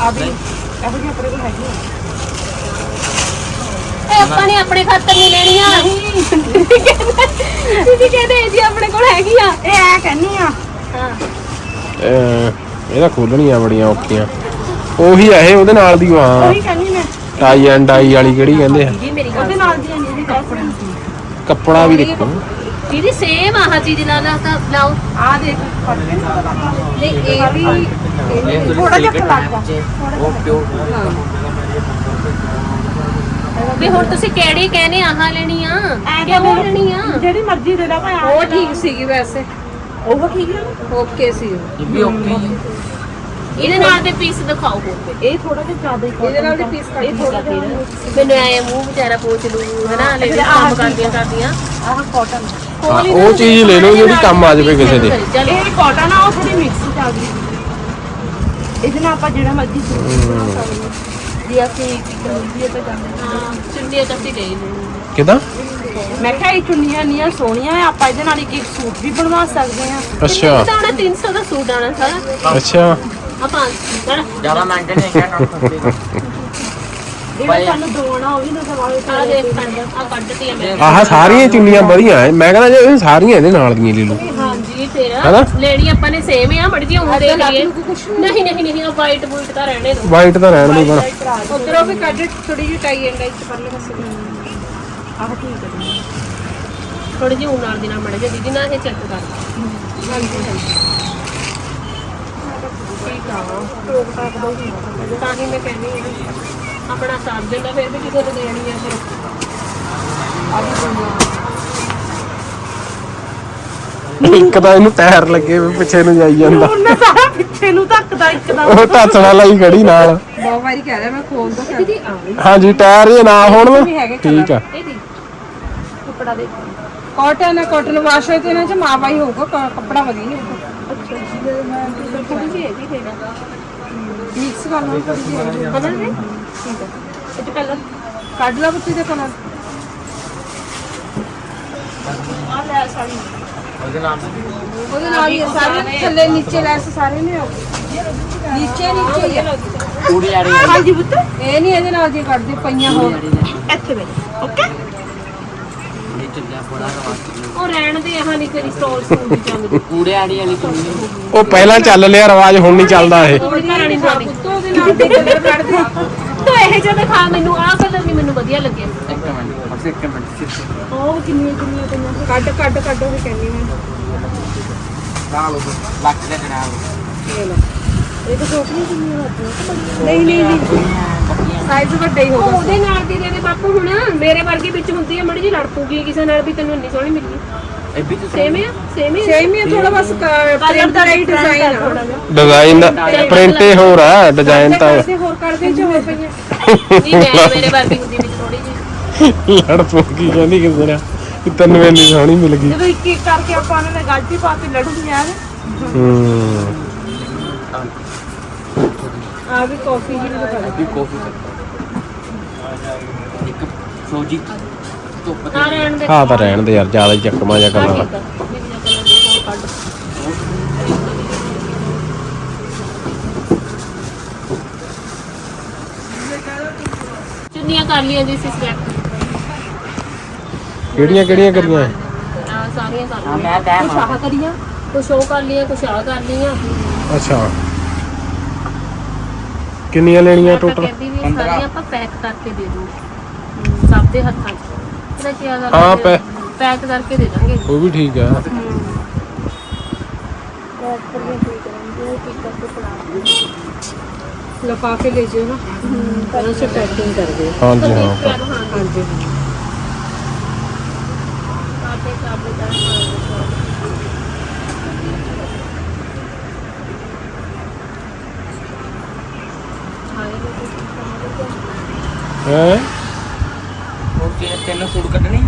ਆ ਵੀ ਇਹੋ ਜਿਹੀ ਆਪਣੇ ਕੋਲ ਹੈਗੀ ਆ। ਇਹ ਆਪਾਂ ਨੇ ਆਪਣੇ ਖਾਤਰ ਨਹੀਂ ਲੈਣੀਆਂ। ਤੁਸੀਂ ਕਹਿੰਦੇ ਇਹ ਜੀ ਆਪਣੇ ਕੋਲ ਹੈਗੀ ਆ। ਇਹ ਐ ਕਹਿੰਨੀ ਆ। ਹਾਂ। ਇਹਦਾ ਖੋਲਣੀਆਂ ਬੜੀਆਂ ਔਖੀਆਂ। ਉਹੀ ਆ ਇਹ ਉਹਦੇ ਨਾਲ ਦੀ ਹਾਂ ਉਹੀ ਕਹਿੰਨੀ ਮੈਂ। ਟਾਈ ਐਂਡ ਡਾਈ ਵਾਲੀ ਕਿਹੜੀ ਕਹਿੰਦੇ ਆ? ਜੀ ਮੇਰੀ ਗੱਲ ਉਹਦੇ ਨਾਲ ਦੀ ਨਹੀਂ ਕੱਪੜਾ। ਕੱਪੜਾ ਵੀ ਦੇਖੋ। ਦੀਦੀ ਸੇਮ ਆਹ ਚੀਜ਼ ਲਾ ਲਾ ਤਾਂ ਲਾਓ। ਆ ਦੇਖ ਫੜ ਕੇ ਨਹੀਂ ਇਹ ਵੀ ਇਹ ਵੀ ਥੋੜਾ ਜਿਹਾ ਫਲਾਗਾ ਉਹ ਪਿਓ ਵੀ। ਹੁਣ ਤੁਸੀਂ ਕਿਹੜੀ ਕਹਿੰਦੇ ਆਹ ਲੈਣੀ ਆ? ਕਿ ਉਹ ਲੈਣੀ ਆ? ਜਿਹੜੀ ਮਰਜ਼ੀ ਦੇ ਲਾ ਭਾਈ ਉਹ ਠੀਕ ਸੀਗੀ ਵੈਸੇ। ਉਹ ਠੀਕ ਹੈ ਓਕੇ ਸੀ ਇਹ ਵੀ ਓਕੇ ਹੀ ਇਹਦੇ ਨਾਲ ਦੇ ਪੀਸ ਦਿਖਾਓ ਹੋਰ। ਇਹ ਥੋੜਾ ਜਿਹਾ ਜ਼ਿਆਦਾ ਹੀ ਇਹਦੇ ਨਾਲ ਦੇ ਪੀਸ ਕੱਟ ਇਹ ਥੋੜਾ ਜਿਹਾ ਮੈਨੂੰ ਐ ਮੂੰਹ ਵਿਚਾਰਾ ਪੋਚ ਲੂ ਹਨਾ ਲੈ ਕੰਮ ਕਰਦੀਆਂ ਕਰਦੀਆਂ। ਆਹ ਕਾਟਨ ਹਾਂ, ਉਹ ਚੀਜ਼ ਲੈ ਲਓ ਜਿਹੜੀ ਕੰਮ ਆ ਜਾਵੇ ਕਿਸੇ ਦੇ। ਚੱਲ ਇਹ ਕਾਟਨ ਆ ਉਹ ਥੋੜੀ ਮਿਕਸ ਚ ਆ ਗਈ। ਇਹਦੇ ਨਾਲ ਆਪਾਂ ਜਿਹੜਾ ਮਰਜ਼ੀ ਸੂਟ ਬਣਾ ਸਕਦੇ ਹਾਂ। ਜੇ ਅਸੀਂ ਕਮੀਜ਼ ਤੇ ਜਾਂਦੇ ਹਾਂ। ਚੁੰਨੀ ਤਾਂ ਅਸੀਂ ਲੈ ਲੈਣੀ ਕਿਦਾਂ? ਮੈਂ ਕਿਹਾ ਇਹ ਚੁੰਨੀਆਂ ਨੀਆਂ ਸੋਹਣੀਆਂ ਆ ਆਪਾਂ ਇਹਦੇ ਨਾਲ ਇੱਕ ਇੱਕ ਸੂਟ ਵੀ ਬਣਵਾ ਸਕਦੇ ਆ ਅੱਛਾ। ਤਾਂ ਉਹਨੇ 300 ਦਾ ਸੂਟ ਆਣਾ ਸਾਰਾ। ਅੱਛਾ। ਆਪਾਂ ਚਲ ਜ਼ਿਆਦਾ ਮਹਿੰਗੇ ਨਹੀਂ ਨਾ ਜਿਹੜਾ ਸਾਨੂੰ ਦੋਣਾ ਉਹ ਵੀ ਨਾ ਸਵਾਏ ਆ ਦੇਖ ਪੈਂਦਾ ਆ ਕੱਢਤੀ ਆ ਮੈਂ ਆਹ ਸਾਰੀਆਂ ਚੁੰਨੀਆਂ ਵਧੀਆ ਐ। ਮੈਂ ਕਹਿੰਦਾ ਜੇ ਇਹ ਸਾਰੀਆਂ ਇਹਦੇ ਨਾਲ ਦੀਆਂ ਲੈ ਲਓ। ਹਾਂਜੀ ਹੈਨਾ? ਲੈਣੀ ਆਪਾਂ ਨੇ ਸੇਮ ਆ ਮੜ ਜੀ ਉਹ ਦੇਖ ਲਈਏ। ਨਹੀਂ। ਨਹੀਂ ਨਹੀਂ ਆ ਵਾਈਟ ਬੂਟ ਤਾਂ ਰਹਿਣੇ ਦੋ। ਵਾਈਟ ਤਾਂ ਰਹਿਣ ਦੋ ਬਣਾ ਉਧਰੋਂ ਵੀ ਕੱਢ ਥੋੜੀ ਜਿਹੀ ਟਾਈ ਐਂਡ ਆਈ ਚ ਪਰਲੇ ਪਾਸੇ। ਆਹ ਠੀਕ ਹੈ ਥੋੜੀ ਜਿਹੀ ਉਹ ਨਾਲ ਦੀ ਨਾਲ ਮੜ ਜਾ ਦੀਦੀ ਨਾ ਇਹ ਚੈੱਕ ਕਰ। ਠੀਕ ਆ ਟੋਕ ਟਾਕ ਦਾ ਹੀ ਹੁੰਦਾ। ਤਾਂ ਹੀ ਮੈਂ ਕਹਿੰਦੀ ਹਾਂ। ਆਪਣਾ ਸਾਥ ਦਿੰਦਾ ਫਿਰ ਵੀ ਕਿਸੇ ਨੂੰ ਦੇਣੀ ਆ ਫਿਰ ਇੱਕ ਤਾਂ ਇਹਨੂੰ ਟਾਇਰ ਲੱਗੇ ਹੋਏ ਪਿੱਛੇ ਨੂੰ ਜਾਈ ਜਾਂਦਾ ਉਹਨੇ ਸਾਰਾ ਪਿੱਛੇ ਨੂੰ ਧੱਕਦਾ ਇੱਕਦਮ ਉਹ ਟਾਚਣਾ ਲਈ ਖੜੀ ਨਾਲ ਬਹੁਤ ਵਾਰੀ ਕਹਿ ਰਿਹਾ ਮੈਂ ਖੋਲ ਦੋ ਦੀਦੀ ਆ ਹਾਂਜੀ ਟਾਇਰ ਜੇ ਨਾ ਹੋਣ ਨਾ, ਵੀ ਠੀਕ ਆ ਇਹ ਦੀ ਕੱਪੜਾ ਦੇ ਕਾਟਨ ਹੈ ਕਾਟਨ ਵਾਸ਼ ਹੋਏ ਤੇ ਇਹਨਾਂ ਚ ਮਾਵਾਈ ਹੋਊਗਾ ਕ- ਕੱਪੜਾ ਵਧੀਆ ਨਹੀਂ ਹੋਊਗਾ ਥੋੜੀ ਜਿਹੀ ਹੈਗੀ ਫੇਰ ਮਿਕਸ ਕਰ ਲਓ ਥੋੜੀ ਜਿਹੀ। ਬਦਲ ਦੇ ਇਹ ਕਲਰ ਕੱਢ ਲਾ ਬੱਚੇ ਦੇ ਕਲਰ। ਆ ਲੈ ਸਾੜੀ ਉਹਦੇ ਨਾਲ ਉਹਦੇ ਨਾਲ ਹੀ ਹੈ ਸਾਰੇ। ਥੱਲੇ ਨੀਚੇ ਲੈਸ ਸਾਰੇ ਨੇ ਹੋ ਨੀਚੇ ਨੀਚੇ ਹੀ ਹੈ ਪੂਰੀ ਆ ਰਹੀ ਹੈ ਹਾਂਜੀ ਪੁੱਤ। ਇਹ ਨਹੀਂ ਇਹਦੇ ਨਾਲ ਦੀ ਕੱਢਦੇ ਪਈਆਂ ਹੋਰ। ਇੱਥੇ ਵੇ ਓਕੇ? ਇਹ ਚੱਲਿਆ ਬੜਾ ਰਵਾਜ ਉਹ ਰਹਿਣ ਦੇ ਆਹ ਨਹੀਂ ਤੇਰੀ ਸਟੋਲ ਸੂਟ ਦੀ ਚੱਲਦੀ ਕੂੜੇ ਆੜੀ ਵਾਲੀ ਚੁੰਨੀ ਉਹ ਪਹਿਲਾਂ ਚੱਲ ਲਿਆ ਰਿਵਾਜ ਹੁਣ ਨਹੀਂ ਚੱਲਦਾ ਇਹ। ਉਹ ਘਰ ਵਾਲੀ ਸਾਡੀ। ਪੁੱਤ ਉਹਦੇ ਨਾਲ ਦੇ ਕਲਰ ਕੱਢਦੇ ਤੂੰ ਇਹ ਜਿਹਾ ਦਿਖਾ ਮੈਨੂੰ ਆਹ ਕਲਰ ਨਹੀਂ ਮੈਨੂੰ ਵਧੀਆ ਲੱਗਿਆ। ਇੱਕ ਮਿੰਟ ਬਸ ਇੱਕ ਮਿੰਟ ਉਹ ਕਿੰਨੀਆਂ ਕਿੰਨੀਆਂ ਪਈਆਂ ਕੱਢ ਕੱਢ ਕੱਢ ਉਹ ਕਹਿੰਦੀ ਮੈਂ। ਨਾਲ ਉਹ ਲੱਕ ਦੇ ਨਾਲ। ਇਹ ਤਾਂ ਛੋਟੀਆਂ ਕਿੰਨੀਆਂ ਲੱਗੀਆਂ ਨਹੀਂ ਨਹੀਂ ਨਹੀਂ। ਸਾਈਜ਼ ਵੱਡਾ ਹੀ ਹੋਗਾ ਉਹਦੇ ਨਾਲ ਦੀ ਦੇ ਦੇ ਬਾਪੂ ਹੁਣ ਮੇਰੇ ਵਰਗੀ ਵਿੱਚ ਹੁੰਦੀ ਹੈ ਮੜੀ ਜੀ ਲੜ ਪੂਗੀ ਕਿਸੇ ਨਾਲ ਵੀ ਤੈਨੂੰ ਇੰਨੀ ਸੋਹਣੀ ਮਿਲੀ ਇਹ ਵੀ ਤੁਸੀਂ ਸੇਮ ਆ ਸੇਮ ਹੀ ਸੇਮ ਹੀ ਥੋੜਾ ਬਸ ਪ੍ਰਿੰਟ ਦਾ ਹੀ ਡਿਜ਼ਾਈਨ ਆ ਡਿਜ਼ਾਈਨ ਪ੍ਰਿੰਟ ਹੀ ਹੋਰ ਆ ਡਿਜ਼ਾਈਨ ਤਾਂ ਹੋਰ ਕਰਦੇ ਚ ਹੋਰ ਪਈਆਂ। ਨਹੀਂ ਮੈਂ ਮੇਰੇ ਵਰਗੀ ਹੁੰਦੀ ਵਿੱਚ ਥੋੜੀ ਜੀ ਲੜ ਪੂਗੀ ਕਹਿੰਦੀ ਕਿਸੇ ਨੇ। ਕਿ ਤੈਨੂੰ ਇੰਨੀ ਸੋਹਣੀ ਮਿਲ ਗਈ। ਜਦੋਂ ਇੱਕ ਇੱਕ ਕਰਕੇ ਆਪਾਂ ਉਹਨਾਂ ਨੇ ਗਲਤੀ ਪਾਤੀ ਲੜੂਗੀ ਯਾਰ ਹੂੰ। ਆ ਵੀ ਕਾਫੀ ਜੀ ਵੀ ਦਿਖਾ ਵੀ ਕਾਫੀ ਇੱਕ ਫੌਜੀ ਧੁੱਪ ਹਾਂ ਰਹਿਣ ਦੇ। ਹਾਂ ਤਾਂ ਰਹਿਣ ਦੇ ਯਾਰ ਜ਼ਿਆਦਾ ਚੱਕਮਾ ਜਾ ਆ ਇਹ ਕਲਰ ਦੇ ਚੁੰਨੀਆਂ ਕਰ ਲਈਆਂ ਜੀ ਸੀ ਸਿਲੈਕਟ ਕਿਹੜੀਆਂ ਕਿਹੜੀਆਂ ਕਰੀਆਂ? ਆ ਸਾਰੀਆਂ ਕਰ ਹਾਂ ਮੈਂ ਟਾਈਮ ਕੁਛ ਆਹ ਕਰੀਆਂ ਕੁਛ ਉਹ ਕਰ ਲਈਆਂ ਕੁਛ ਆਹ ਕਰ ਲਈਆਂ। ਅੱਛਾ। ਕਿੰਨੀਆਂ ਲੈਣੀਆਂ ਤਾਂ ਟੋਟਲ ਕਹਿੰਦੀ ਵੀ ਸਾਰੀਆਂ ਆਪਾਂ ਪੈਕ ਕਰਕੇ ਦੇ ਦੂੰ ਸਭ ਦੇ ਹੱਥਾਂ 'ਚ। ਇਹਦਾ ਕੀ ਗੱਲ ਹਾਂ, ਪੈ- ਪੈਕ ਕਰਕੇ ਦੇ ਦਾਂਗੇ। ਉਹ ਵੀ ਠੀਕ ਆ। ਲਫਾ ਕੇ ਲੈ ਜਿਓ ਨਾ। ਪਹਿਲਾਂ ਸੇ ਪੈਕਿੰਗ ਕਰ ਦਿਓ। ਹਾਂਜੀ ਹਾਂ। ਹਾਂਜੀ ਆਟੇ ਕਾਬੇ ਦਾ ਹੈ ਉਹ ਕਿ ਤੈਨੂੰ ਸੂਟ ਕੱਢਣੀ।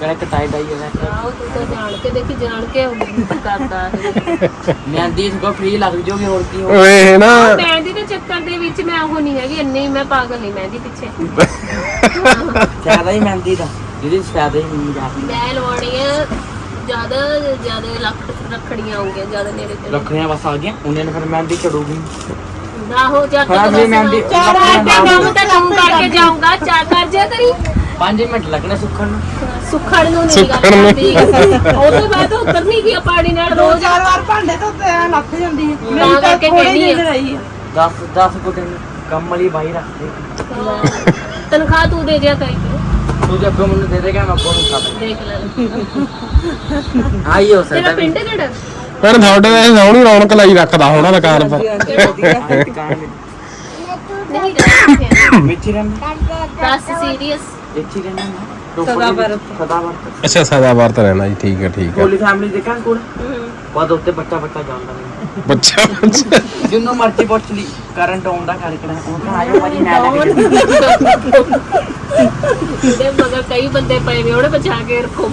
ਕਹਿੰਦਾ ਕਟਾਈ ਡਾਈ ਹੈ। ਆਓ ਤੂੰ ਤਾਂ ਜਾਣ ਕੇ ਦੇਖੀ ਜਾਣ ਕੇ ਉਹ ਕਰਦਾ ਇਹ। ਮਹਿੰਦੀ ਸਗੋਂ ਫ੍ਰੀ ਲੱਗ ਜੂਗੀ ਹੋਰ ਕੀ ਹੋ ਓਏ ਇਹ ਨਾ ਮਹਿੰਦੀ ਦੇ ਚੱਕਰ ਦੇ ਵਿੱਚ ਮੈਂ ਉਹ ਨਹੀਂ ਹੈਗੀ ਇੰਨੀ ਮੈਂ ਪਾਗਲ ਨਹੀਂ ਮਹਿੰਦੀ ਪਿੱਛੇ। ਫਾਇਦਾ ਹੀ ਮਹਿੰਦੀ ਦਾ ਜਿਹਦੀ ਫਾਇਦਾ ਹੀ ਨਹੀਂ ਜਾਂਦੀ ਮੈਂ ਲਵਾਉਣੀ ਆ ਜ਼ਿਆਦਾ ਜ਼ਿਆਦਾ ਲੱਖ ਰੱਖੜੀਆਂ ਆਉਂਗੀਆਂ ਜ਼ਿਆਦਾ ਨੇੜੇ ਤੇ ਰੱਖਣੀਆਂ ਬਸ ਆ ਗਈਆਂ ਉਹਨੇ ਨੇ ਫਿਰ ਮਹਿੰਦੀ ਚੜੂਗੀ। ਨਾ ਹੋ ਜਾ ਹਾਂ ਜੀ, ਮਹਿੰਦੀ- ਚਾਰ ਆਟੇ ਕੰਮ ਤਾਂ ਤੂੰ ਕਰਕੇ ਜਾਊਂਗਾ ਚਾਹ ਕਰ ਜਾ ਕਰੀ 5 ਮਿੰਟ ਲੱਗਣੇ ਸੁੱਕਣ ਨੂੰ। ਸੁੱਖਣ ਨੂੰ ਨਹੀਂ ਸੁੱਕਣ ਨੂੰ। ਉਹ ਤੋਂ ਬਾਅਦ ਉਹ ਉਤਰਨੀ ਕੀ ਆ ਪਾਣੀ ਨਾਲ ਰੋਜ਼ ਚਾਰ ਵਾਰ ਭਾਂਡੇ ਤੋਂ ਤੇ ਲੱਖ ਜਾਂਦੀ ਹੈ ਤਾਂ ਕਰਕੇ ਕਹਿੰਦੀ ਆ। ਰਹੀ ਹੈ 10 10 ਕੁ ਦਿਨ ਕੰਮ ਵਾਲੀ ਬਾਈ ਰੱਖ ਦੇ। ਤਨਖਾਹ ਤੂੰ ਦੇ ਦਿਆ ਕਰੀ ਤੂੰ ਜੇ ਅੱਗੋਂ ਮੈਨੂੰ ਦੇ ਦੇਗਾ ਮੈਂ ਅੱਗੋਂ ਨੂੰ ਖਾ ਦੇਖ ਲੈ। ਦਾਂ ਆਈ ਹੋ ਤੇਰਾ ਸਕਦਾ ਪਿੰਡ ਕਿਹੜਾ? ਪਰ ਤੁਹਾਡੇ ਦਾ ਇਹ ਸੋਹਣੀ ਰੌਣਕ ਲਾਈ ਰੱਖਦਾ ਹੋਣਾ ਦੁਕਾਨ ਪਰ। ਨਹੀਂ ਰਹਿ ਮਿੱਠੀ ਰਹਿਣਾ ਦੱਸ ਸੀਰੀਅਸ ਇੱਥੇ ਰਹਿਣਾ ਸਦਾ ਵਰਤ। ਸਦਾ ਵਰਤ। ਅੱਛਾ ਸਦਾ ਵਰਤ ਰਹਿਣਾ ਜੀ ਠੀਕ ਹੈ ਠੀਕ ਹੈ। ਕੋਲੀ ਫੈਮਿਲੀ ਦੇਖਾਂ ਕੋਲ? ਬਾਅਦ ਉੱਤੇ ਬੱਚਾ ਬੱਚਾ ਜਾਂਦਾ ਨਹੀਂ ਬੱਚਾ ਬੱਚਾ। ਜਿੰਨੂੰ ਮਰਜ਼ੀ ਪੁੱਛ ਲਈ ਕਰੰਟ ਆਉਣ ਦਾ ਕਰਕੇ ਉਹ ਤਾਂ ਆਇਓ ਕੇ ਦੇ ਮਗਰ ਕਈ ਬੰਦੇ ਪਏ ਨੇ ਉਹਨੇ ਬਚਾ ਕੇ ਰੱਖੋ।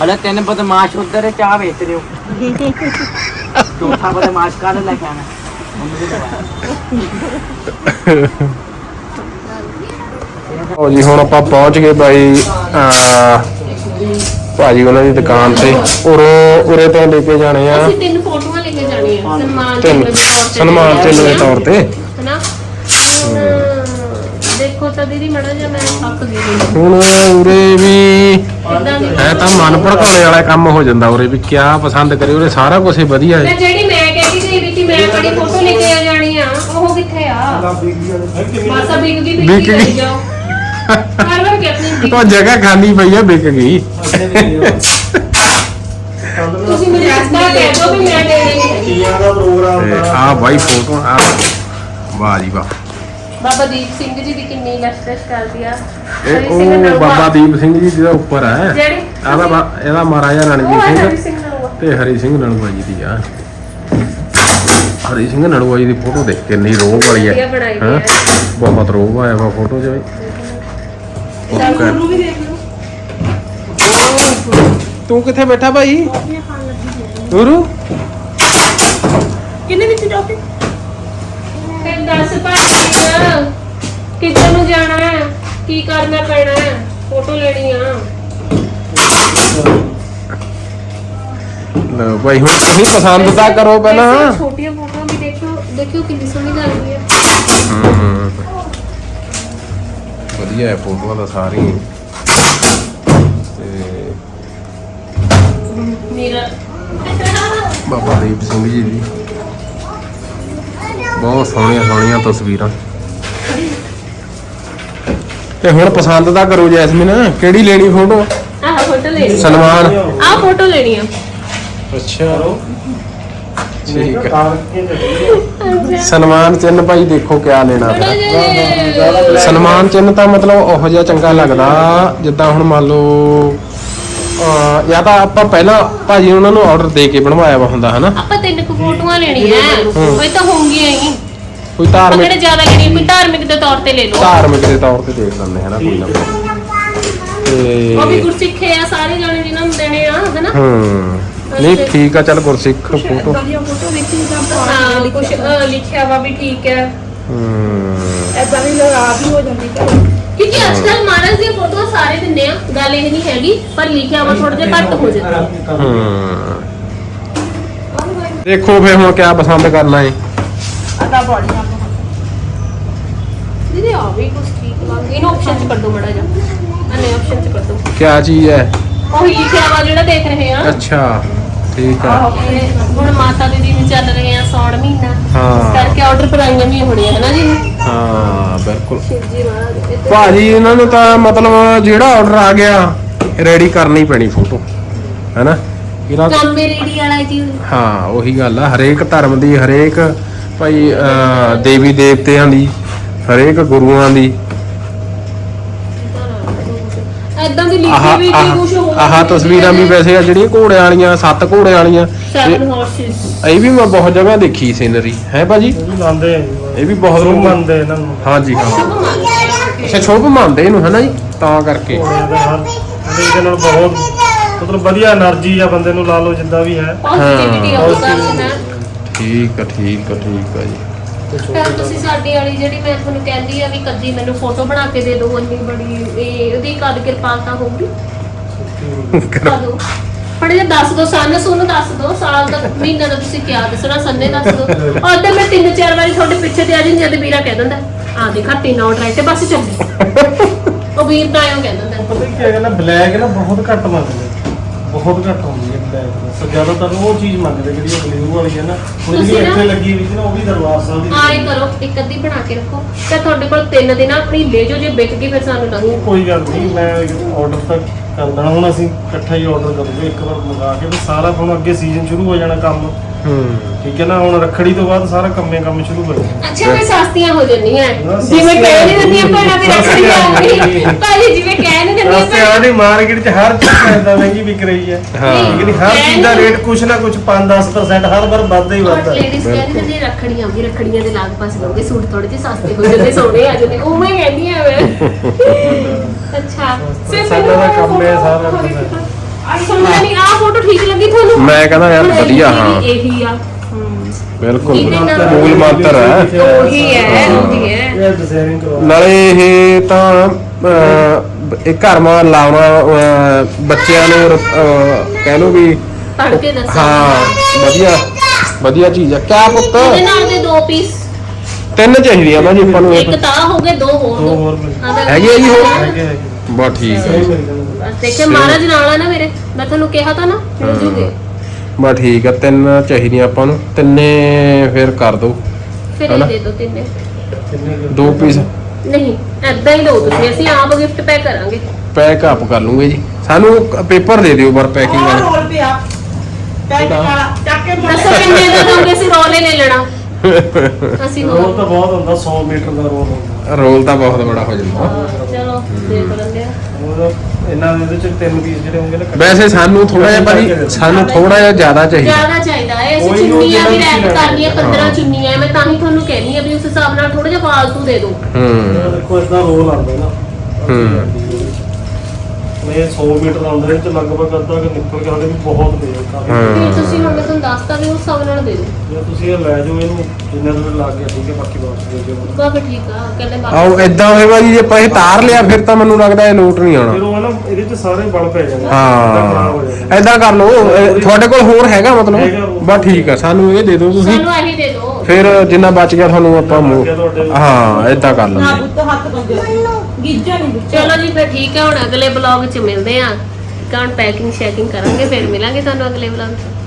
ਹਲੇ ਤਿੰਨ ਬਦਮਾਸ਼ ਉਧਰ ਚਾਹ ਵੇਚ ਰਹੇ ਹੋ ਚੌਥਾ ਬਦਮਾਸ਼ ਕਾਹਦੇ ਲੈ ਕੇ ਆਣਾ ਉਹ ਜੀ ਹੁਣ ਆਪਾਂ ਪਹੁੰਚ ਗਏ ਅਹ, ਭਾਜੀ ਉਹਨਾਂ ਦੀ ਦੁਕਾਨ ਤੇ। ਉਰੋਂ ਉਰੇ ਤੋਂ ਲੈ ਕੇ ਜਾਣੇ ਆ। ਅਸੀਂ ਤਿੰਨ ਫੋਟੋਆਂ ਲੈ ਕੇ ਜਾਣੀਆਂ ਸਨਮਾਨ ਤਿੰਨ। ਚਿੰਨ੍ਹ ਦੇ ਤੌਰ ਤੇ। ਸਨਮਾਨ ਚਿੰਨ੍ਹ ਦੇ ਤੌਰ ਤੇ। ਹਨਾ? ਹੁਣ ਦੇਖੋ ਤਾਂ ਦੀਦੀ ਮੜਾ ਜਾ ਮੈਂ ਥੱਕ ਗਈ ਹੁਣ ਉਰੇ ਵੀ ਹੈ ਤਾਂ ਮਨ ਭੜਕਾਉਣੇ ਵਾਲਾ ਕੰਮ ਹੋ ਜਾਂਦਾ ਉਰੇ ਵੀ ਕਿਆ ਪਸੰਦ ਕਰੇ ਉਰੇ ਸਾਰਾ ਕੁਝ ਹੀ ਵਧੀਆ ਮੈਂ ਹੈ ਜਿਹੜੀ ਮੈਂ ਕਹਿੰਦੀ ਸੀ ਵੀ ਕਿ ਮੈਂ ਬੜੀ ਫੋਟੋ ਲੈ ਕੇ ਆ ਜਾਣੀ ਆ? ਉਹ ਕਿੱਥੇ ਆ ਬਸ ਆ ਬਿਗ ਦੀ ਬਿਗ ਗਈ। ਜਾਓ। ਕਿ big- ਉਹ ਜਗ੍ਹਾ ਖਾਲੀ ਪਈ ਆ ਵਿਕ ਗਈ। ਤੁਸੀਂ ਮੈਨੂੰ ਰਸਤਾ ਕਹਿ ਦਿਓ ਵੀ ਮੈਂ ਦੇ ਦੇਣੀ ਤੇ ਆ ਬਾਈ ਫੋਟੋ ਆ ਵਾਹ ਜੀ ਵਾਹ। ਬਾਬਾ ਦੀਪ ਸਿੰਘ ਜੀ ਦੀ ਕਿੰਨੀ ਲਸ਼ਕਸ਼ ਕਰਦੀ ਆ। ਇਹ ਹਰੀ ਸਿੰਘ ਉਹ ਨਲੂਆ। ਬਾਬਾ ਦੀਪ ਸਿੰਘ ਜੀ ਦਾ ਉੱਪਰ ਹੈ ਜਿਹੜੀ ਇਹਦਾ ਬਾ- ਇਹਦਾ ਮਹਾਰਾਜਾ ਉਹ ਰਣਜੀਤ ਹੈ ਹਰੀ ਸਿੰਘ ਸਿੰਘ ਨਲੂਆ। ਤੇ ਹਰੀ ਸਿੰਘ ਨਲੂਆ ਜੀ ਦੀ ਆ। ਹਰੀ ਸਿੰਘ ਨਲੂਆ ਜੀ ਦੀ ਫੋਟੋ ਦੇਖ ਕਿੰਨੀ ਰੋਹ ਵਾਲੀ ਵਧੀਆ ਹੈ ਬਣਾਈ ਹੈਂ? ਹੈ ਬਹੁਤ ਰੋਹ ਆਇਆ ਵਾ ਫੋਟੋ 'ਚ ਬਈ ਨੂੰ ਵੀ ਦੇਖ ਲਓ। ਤੂੰ ਕਿੱਥੇ ਬੈਠਾ ਭਾਈ? ਗੁਰੂ? ਕਿੰਨੇ ਵਿੱਚ ਟੋਪੀ ਫਿਰ ਦੱਸ ਭਾਈ ਕਿੱਧਰ ਨੂੰ ਜਾਣਾ ਹੈ? ਕੀ ਕਰਨਾ ਪੈਣਾ ਹੈ? ਫੋਟੋ ਲੈਣੀ ਆ। ਲਓ ਭਾਈ ਹੁਣ ਤੁਸੀਂ ਪਸੰਦ ਤਾਂ ਕਰੋ ਪਹਿਲਾਂ। ਵੈਸੇ ਛੋਟੀਆਂ ਫੋਟੋਆਂ ਵੀ ਦੇਖੋ ਦੇਖਿਓ ਕਿੰਨੀ ਸੋਹਣੀ ਲੱਗਦੀ ਹੈ ਹਮ। ਵਧੀਆ ਹੈ ਫੋਟੋਆਂ ਤਾਂ ਸਾਰੀਆਂ ਹੀ। ਤੇ ਮੇਰਾ ਬਾਬਾ ਦੀਪ ਸਿੰਘ ਜੀ ਦੀ। ਬਹੁਤ ਸੋਹਣੀਆਂ ਸੋਹਣੀਆਂ ਤਸਵੀਰਾਂ। ਤੇ ਹੁਣ ਪਸੰਦ ਤਾਂ ਕਰੋ ਜੈਸਮੀਨ ਕਿਹੜੀ ਲੈਣੀ ਫੋਟੋ? ਆਹ ਫੋਟੋ ਲੈਣੀ ਸਨਮਾਨ ਆਹ ਫੋਟੋ ਲੈਣੀ ਆ। ਅੱਛਾ। ਠੀਕ ਸਨਮਾਨ ਚਿੰਨ ਭਾਈ ਦੇਖੋ ਕਿਆ ਲੈਣਾ ਫਿਰ ਸਨਮਾਨ ਚਿੰਨ ਤਾਂ ਮਤਲਬ ਉਹੋ ਜਿਹਾ ਚੰਗਾ ਲੱਗਦਾ ਜਿੱਦਾਂ ਹੁਣ ਮੰਨ ਲਓ ਜਾਂ ਤਾਂ ਆਪਾਂ ਪਹਿਲਾਂ ਭਾਜੀ ਉਹਨਾਂ ਨੂੰ ਆਰਡਰ ਦੇ ਕੇ ਬਣਵਾਇਆ ਵਾ ਹੁੰਦਾ ਹਨਾ? ਆਪਾਂ ਤਿੰਨ ਕੁ ਫੋਟੋਆਂ ਲੈਣੀਆਂ ਉਹ ਤਾਂ ਹੋਣਗੀਆਂ ਹੀ। ਕੋਈ ਧਾਰਮਿਕ ਕਿਹੜੇ ਜ਼ਿਆਦਾ ਲੈਣੀ ਕੋਈ ਧਾਰਮਿਕ ਦੇ ਤੌਰ ਤੇ ਲੈ ਲਓ। ਧਾਰਮਿਕ ਦੇ ਤੌਰ ਤੇ ਦੇਖ ਲੈਂਦੇ ਹਨਾ ਕੋਈ ਨਾ। ਤੇ ਉਹ ਵੀ ਗੁਰਸਿੱਖੇ ਆ ਸਾਰੇ ਜਾਣੇ ਜਿਨ੍ਹਾਂ ਨੂੰ ਦੇਣੇ ਆ ਹਨਾ? ਹੂੰ। ਨਹੀਂ ਠੀਕ ਆ ਚੱਲ ਗੁਰਸਿੱਖ ਫੋਟੋ। ਵਧੀਆ ਫੋਟੋ ਦੇਖੀ ਤਾਂ ਹਾਂ ਕੁਝ ਲਿਖਿਆ ਵਾ ਵੀ ਠੀਕ ਹੈ। ਹੂੰ। ਐਦਾਂ ਵੀ ਲਗਾ ਵੀ ਹੋ ਜਾਂਦੀ ਘਰੇ। ਕਿਉਂਕਿ ਅੱਜ ਕੱਲ ਮਹਾਰਾਜ ਦੀਆਂ ਫੋਟੋਆਂ ਸਾਰੇ ਦਿੰਦੇ ਆ ਗੱਲ ਇਹ ਨਹੀਂ ਹੈਗੀ ਪਰ ਲਿਖਿਆ ਵਾ ਥੋੜਾ ਜਿਹਾ ਘੱਟ ਹੋ ਜਾਂਦਾ। ਹੂੰ। ਦੇਖੋ ਫੇ ਹੁਣ ਕਿਆ ਪਸੰਦ ਕਰਨਾ ਹੈ ਅਦਾ ਬੜੀਆਂ ਦੀਦੀ ਆ ਵੀ ਕੁਝ ਠੀਕ ਲੱਗ ਇਹਨੂੰ ਆਪਸ਼ਨ ਚ ਕਰ ਦੋ ਮੜਾ ਜਾ ਅਨੇ ਆਪਸ਼ਨ ਚ ਕਰ ਦੋ ਕਿਆ ਚੀਜ਼ ਹੈ? ਉਹ ਲਿਖਿਆ ਵਾ ਜਿਹੜਾ ਦੇਖ ਰਹੇ ਆ। ਅੱਛਾ ਠੀਕ ਆ। ਇਹ ਹੁਣ ਮਾਤਾ ਦੇ ਦਿਨ ਚੱਲ ਰਹੇ ਆ ਸੌਣ ਮਹੀਨਾ। ਇਸ ਹਾਂ ਕਰਕੇ ਆਰਡਰ ਕਰਾਈਆਂ ਵੀ ਹੋਣੀਆਂ ਹਨਾ ਜੀ? ਹਾਂ ਬਿਲਕੁਲ। ਜੀ ਮਹਾਰਾਜ ਇਹ ਤੇ- ਭਾਜੀ ਇਹਨਾਂ ਨੂੰ ਤਾਂ ਮਤਲਬ ਜਿਹੜਾ ਆਰਡਰ ਆ ਗਿਆ ਰੈਡੀ ਕਰਨੀ ਪੈਣੀ ਫੋਟੋ ਹੈਨਾ? ਇਹਨਾਂ ਕੰਮ ਮੇਰੇ ਰੇਡੀ ਵਾਲਾ ਹੈ ਜੀ। ਹਾਂ ਉਹੀ ਗੱਲ ਆ ਹਰੇਕ ਧਰਮ ਦੀ ਹਰੇਕ ਭਾਈ ਅਹ, ਦੇਵੀ ਦੇਵਤਿਆਂ ਦੀ ਹਰੇਕ ਗੁਰੂਆਂ ਦੀ ਤੁਸੀਂ ਲਿਖਦੇ ਆਹ ਤਸਵੀਰਾਂ ਵੀ ਵੈਸੇ ਆ ਜਿਹੜੀਆਂ ਘੋੜਿਆਂ ਵਾਲੀਆਂ ਸੱਤ ਘੋੜਿਆਂ ਵਾਲੀਆਂ। ਇਹ ਵੀ ਮੈਂ ਬਹੁਤ ਜਗ੍ਹਾ ਦੇਖੀ ਸੀਨਰੀ ਹੈ ਭਾਜੀ? ਇਹ ਵੀ ਆ ਬਹੁਤ ਜ਼ਰੂਰ ਮੰਨਦੇ ਇਹਨਾਂ ਹਾਂਜੀ ਹਾਂ। ਅੱਛਾ ਸ਼ੋਭ ਮੰਨਦੇ ਇਹਨੂੰ ਹਨਾ ਜੀ? ਤਾਂ ਕਰਕੇ। ਇਹਦੇ ਨਾਲ ਬਹੁਤ ਮਤਲਬ ਵਧੀਆ એનર્ਜੀ ਆ ਬੰਦੇ ਨੂੰ ਲਾ ਲਓ ਜਿੱਦਾਂ ਵੀ ਹੈ। ਪੋਜ਼ਿਟਿਵਿਟੀ ਆਉਂਦਾ ਹੈ ਠੀਕ ਆ ਠੀਕ ਆ ਠੀਕ ਆ ਜੀ। ਫਿਰ ਤੁਸੀਂ ਸਾਡੀ ਵਾਲੀ ਜਿਹੜੀ ਮੈਂ ਤੁਹਾਨੂੰ ਕਹਿੰਦੀ ਆ ਵੀ ਕਦੀ ਮੈਨੂੰ ਫੋਟੋ ਬਣਾ ਕੇ ਦੇ ਦਿਓ, ਇੰਨੀ ਬੜੀ ਇਹ ਉਹਦੀ ਕਦ ਕਿਰਪਾਲਤਾ ਹੋਊਗੀ? ਕਦੋਂ? ਪੜੇ ਜੇ ਦੱਸ ਦੋ, ਸੰਨ ਸੁਣ ਦੱਸ ਦੋ, ਸਾਲ ਦਾ ਮਹੀਨਾ ਦਾ ਤੁਸੀਂ ਕਿਆ ਦੱਸਣਾ, ਸੰਨੇ ਦੱਸ ਦੋ। ਉਹਦੇ ਮੈਂ ਤਿੰਨ ਚਾਰ ਵਾਰੀ ਤੁਹਾਡੇ ਪਿੱਛੇ ਤੇ ਆ ਜਾਂਦੀ ਜਦ ਵੀਰਾ ਕਹਿ ਦਿੰਦਾ, ਆ ਦੇਖਾ ਤਿੰਨ ਆਰਡਰ ਆਏ ਤੇ ਬਸ ਚੱਲੀ ਉਹ ਵੀਰ ਨਾ ਆਇਓ ਕਹਿ ਪਤਾ ਕੀ ਹੈ ਨਾ ਬਲੈਕ ਨਾ ਬਹੁਤ ਘੱਟ ਮੰਗਦੇ ਬਹੁਤ ਘੱਟ ਹੁੰਦੀ। ਜ਼ਿਆਦਾਤਰ ਉਹ ਚੀਜ਼ ਮੰਗਦੇ ਜਿਹੜੀ ਉਹ ਬਲੂ ਵਾਲੀ ਹੈ ਨਾ। ਉਹ ਜਿਹੜੀ ਤੁਸੀਂ ਨਾ- ਇੱਥੇ ਲੱਗੀ ਹੋਈ ਸੀ ਨਾ ਉਹ ਵੀ ਦਰਬਾਰ ਸਾਹਿਬ ਦੀ ਆਏ ਕਰੋ ਇੱਕ ਅੱਧੀ ਬਣਾ ਕੇ ਰੱਖੋ। ਤੇ ਤੁਹਾਡੇ ਕੋਲ ਤਿੰਨ ਦਿਨ ਆ, ਆਪਣੀ ਲੈ ਜਾਓ ਜੇ ਵਿਕ ਗਈ ਫਿਰ ਸਾਨੂੰ ਲੰਘੂ ਕੋਈ ਗੱਲ ਨਹੀਂ ਮੈਂ ਆਰਡਰ ਤਾਂ ਕਰ ਦੇਣਾ ਹੁਣ ਅਸੀਂ। ਇਕੱਠਾ ਹੀ ਆਰਡਰ ਕਰੂਗੇ ਇੱਕ ਵਾਰ ਮੰਗਾ ਕੇ ਤੇ ਸਾਰਾ ਹੁਣ ਅੱਗੇ ਸੀਜ਼ਨ ਸ਼ੁਰੂ ਹੋ ਜਾਣਾ ਕੰਮ। ਹੂੰ। ਠੀਕ ਹੈ ਨਾ ਹੁਣ ਰੱਖੜੀ ਤੋਂ ਬਾਅਦ ਸਾਰਾ ਕੰਮੇ ਕੰਮ ਸ਼ੁਰੂ ਹੋ ਜਾਣਾ। ਅੱਛਾ ਮੈਂ ਸਸਤੀਆਂ ਹੋ ਜਾਂਦੀਆਂ ਨਾ, ਜਿਵੇਂ ਕਹਿ ਨਹੀਂ ਦਿੰਦੀਆਂ ਭੈਣਾਂ ਵੀ ਰੱਖੜੀ ਆਉਂਗੀ ਨਹੀਂ। ਭਾਜੀ ਜਿਵੇਂ ਕਹਿ ਨਹੀਂ ਦਿੰਦੀਆਂ ਰਸਤੇ ਆਣੀ ਮਾਰਕੀਟ 'ਚ ਹਰ ਚੀਜ਼ ਐਦਾਂ ਮਹਿੰਗੀ ਵਿਕ ਰਹੀ ਹੈ। ਹਾਂ। ਠੀਕ ਨਹੀਂ ਹਰ ਚੀਜ਼ ਦਾ ਰੇਟ ਕੁਛ ਨਾ ਕੁਛ 5-10% ਹਰ ਵਾਰ ਵੱਧਦਾ ਹੀ ਵੱਧਦਾ। ਲੇਡੀਜ਼ ਕਹਿੰਦੇ ਨੇ ਰੱਖੜੀਆਂ ਵੀ ਰੱਖੜੀਆਂ ਦੇ ਲਾਗ ਪਾਸ ਲੋਗੇ ਸੂਟ ਥੋੜੇ ਜਿਹੇ ਸਸਤੇ ਹੋ ਜਾਂਦੇ ਸੋਹਣੇ ਆ ਜਾਂਦੇ ਉਹ ਮੈਂ ਕਹਿੰਦੀ ਆ ਮੈਂ। ਅੱਛਾ। ਫਿਰ ਸਾਡਾ ਤਾਂ ਕੰਮ ਹੈ ਸਾਰਾ ਨਹੀਂ ਆ ਫੋਟੋ ਠੀਕ ਲੱਗੀ ਤੁਹਾਨੂੰ? ਮੈਂ ਕਹਿੰਦਾ ਯਾਰ ਹੁਣ ਵਧੀਆ, ਹਾਂ। ਇਹੀ ਆ। ਹਮ। ਬਿਲਕੁਲ। ਇਹਦੇ ਨਾਲ- ਮੂਲ ਮੰਤਰ ਹੈ। ਉਹੀ ਹੈ ਉਹੀ ਹੈ। ਇਹ ਡਿਜ਼ਾਈਨਿੰਗ ਕਰਵਾ ਨਾਲੇ ਇਹ ਤਾਂ ਅਹ, ਇਹ ਘਰ ਮਾ ਲਾਉਣਾ ਅਹ, ਬੱਚਿਆਂ ਨੂੰ ਅਹ, ਕਹਿ ਲਓ ਵੀ ਪੜ੍ਹ ਕੇ ਦੱਸੋ। ਹਾਂ ਵਧੀਆ ਵਧੀਆ ਚੀਜ਼ ਆ। ਕਿਆ ਪੁੱਤ? ਇਹਦੇ ਨਾਲ ਦੇ ਦੋ ਪੀਸ ਤਿੰਨ ਚਾਹੀਦੀਆਂ ਨਾ ਜੀ ਆਪਾਂ ਨੂੰ। ਇੱਕ ਤਾਂ ਹੋ ਗਏ ਦੋ ਹੋਰ ਦੋ। ਮਿਲ ਹੈਗੇ ਆ ਜੀ ਹੋਰ? ਹੈਗੇ ਹੈਗੇ। ਬਹੁਤ ਠੀਕ ਹੈ ਸਹੀ ਮਿਲ ਦੇਖੇ ਮਹਾਰਾਜ ਨਾਲ ਆ ਨਾ ਮੇਰੇ ਮੈਂ ਤੁਹਾਨੂੰ ਕਿਹਾ ਤਾਂ ਨਾ ਮਿਲ ਜੂਗੇ। ਬਸ ਠੀਕ ਆ ਤਿੰਨ ਚਾਹੀਦੀਆਂ ਆਪਾਂ ਨੂੰ ਤਿੰਨੇ ਫਿਰ ਕਰ ਦਿਓ ਫਿਰ ਇਹ? ਦੇ ਦੋ ਤਿੰਨੇ? ਦੋ? ਪੀਸ। ਨਹੀਂ ਐਦਾਂ ਹੀ ਲਓ ਤੁਸੀਂ ਅਸੀਂ ਆਪ ਗਿਫਟ ਪੈਕ ਕਰਾਂਗੇ। ਪੈਕ ਅਪ ਕਰ ਲੂੰਗੇ ਜੀ। ਸਾਨੂੰ ਪੇਪਰ ਦੇ ਦਿਓ ਪਰ ਪੈਕਿੰਗ ਵਾਲਾ। ਰੋਲ ਪਿਆ। ਪੈਕਿੰਗ ਵਾਲਾ ਚੱਕ ਕੇ ਦੱਸੋ ਕਿੰਨੇ ਦਾ ਦੋਗੇ ਅਸੀਂ ਰੋਲੇ ਲੈ ਲੈਣਾ। ਅਸੀਂ ਰੋਲ ਤਾਂ ਬਹੁਤ ਹੁੰਦਾ 100 ਮੀਟਰ ਦਾ ਰੋਲ ਹੁੰਦਾ। ਰੋਲ ਤਾਂ ਬਹੁਤ ਬੜਾ ਹੋ ਜਾਂਦਾ। ਚਲੋ ਦੇਖ ਲੈਂਦੇ ਆ। ਉਹਦਾ ਇਹਨਾਂ ਦੇ ਵਿੱਚ ਤਿੰਨ ਪੀਸ ਜਿਹੜੇ ਹੋਣਗੇ ਨਾ ਵੈਸੇ ਸਾਨੂੰ ਥੋੜਾ ਜਿਹਾ ਭਾਜੀ ਸਾਨੂੰ ਥੋੜਾ ਜਿਹਾ ਜ਼ਿਆਦਾ ਚਾਹੀਦਾ। ਜ਼ਿਆਦਾ ਚਾਹੀਦਾ ਹੈ। ਅਸੀਂ ਉਹੀ ਉਹ ਚੁੰਨੀਆਂ ਵੀ ਜਿਹੜਾ ਰੈਪ ਤੁਸੀਂ ਕਰਨੀਆਂ 15 ਹਾਂ। ਚੁੰਨੀਆਂ ਮੈਂ ਤਾਂ ਹੀ ਤੁਹਾਨੂੰ ਕਹਿਣੀ ਆ ਵੀ ਉਸ ਹਿਸਾਬ ਨਾਲ ਥੋੜਾ ਜਿਹਾ ਫਾਲਤੂ ਦੇ ਦਿਓ। ਹੂੰ। ਦੇਖੋ ਇਦਾਂ ਰੋਲ ਆਉਂਦਾ ਨਾ। ਹੂੰ। ਇਹ 100 ਮੀਟਰ ਦਾ ਆਉਂਦਾ ਇਹ ਚ ਲਗਭਗ ਅੱਧਾ ਕਿ ਨਿਕਲ ਕੇ ਸਾਡੇ ਵੀ ਬਹੁਤ ਦੇ ਕਾਫੀ ਹਾਂ। ਫਿਰ ਤੁਸੀਂ ਹੁਣ ਮੈਂ ਤੁਹਾਨੂੰ ਦੱਸਤਾ ਵੀ ਉਸ ਹਿਸਾਬ ਨਾਲ ਦੇ ਦਿਓ ਜੇ ਤੁਸੀਂ ਇਹ ਲੈ ਜਾਓ ਇਹਨੂੰ ਜਿੰਨੇ ਦਿਨ ਲੱਗ ਗਿਆ ਠੀਕ ਹੈ ਬਾਕੀ ਵਾਪਸ ਦੇ ਦਿਓ ਮੈਨੂੰ। ਬਾਬਾ ਠੀਕ ਆ ਕਹਿੰਦੇ ਬਾਬਾ ਆਓ ਇਦਾਂ ਹੋਏਗਾ ਜੀ ਜੇ ਆਪਾਂ ਇਹ ਤਾਰ ਲਿਆ ਫਿਰ ਤਾਂ ਮੈਨੂੰ ਲੱਗਦਾ ਇਹ ਲੋਟ ਨਹੀਂ ਆਉਣਾ ਫਿਰ ਉਹ ਨਾ ਇਹਦੇ ਚ ਸਾਰੇ ਬਲ ਪੈ ਜਾਂਦੇ ਏਦਾਂ ਖਰਾਬ ਹੋ ਹਾਂ ਜਾਂਦੇ। ਐਦਾਂ ਕਰ ਲਓ ਇਹ ਤੁਹਾਡੇ ਕੋਲ ਹੋਰ ਹੈਗਾ ਹੈਗਾ ਮਤਲਬ ਹੋਰ। ਬਸ ਠੀਕ ਆ ਸਾਨੂੰ ਇਹ ਦੇ ਦਿਓ ਤੁਸੀਂ ਸਾਨੂੰ ਇਹੀ ਦੇ ਦਿਓ ਫਿਰ ਜਿੰਨਾ ਬਚ ਗਿਆ ਤੁਹਾਨੂੰ ਆਪਾਂ ਮੋ-। ਹਾਂ ਇਦਾਂ ਕਰ ਨਾ ਹੱਥ ਬੰਦੇ ਗਿੱਜਾ ਨਹੀਂ ਬੁੱਤ ਚਲੋ ਜੀ, ਫਿਰ ਠੀਕ ਹੈ ਹੁਣ ਅਗਲੇ ਬਲੌਗ 'ਚ ਮਿਲਦੇ ਆ। ਕਾਣ ਪੈਕਿੰਗ ਸ਼ੈਕਿੰਗ ਕਰਾਂਗੇ, ਫਿਰ ਮਿਲਾਂਗੇ ਤੁਹਾਨੂੰ ਅਗਲੇ ਬਲੌਗ 'ਚ।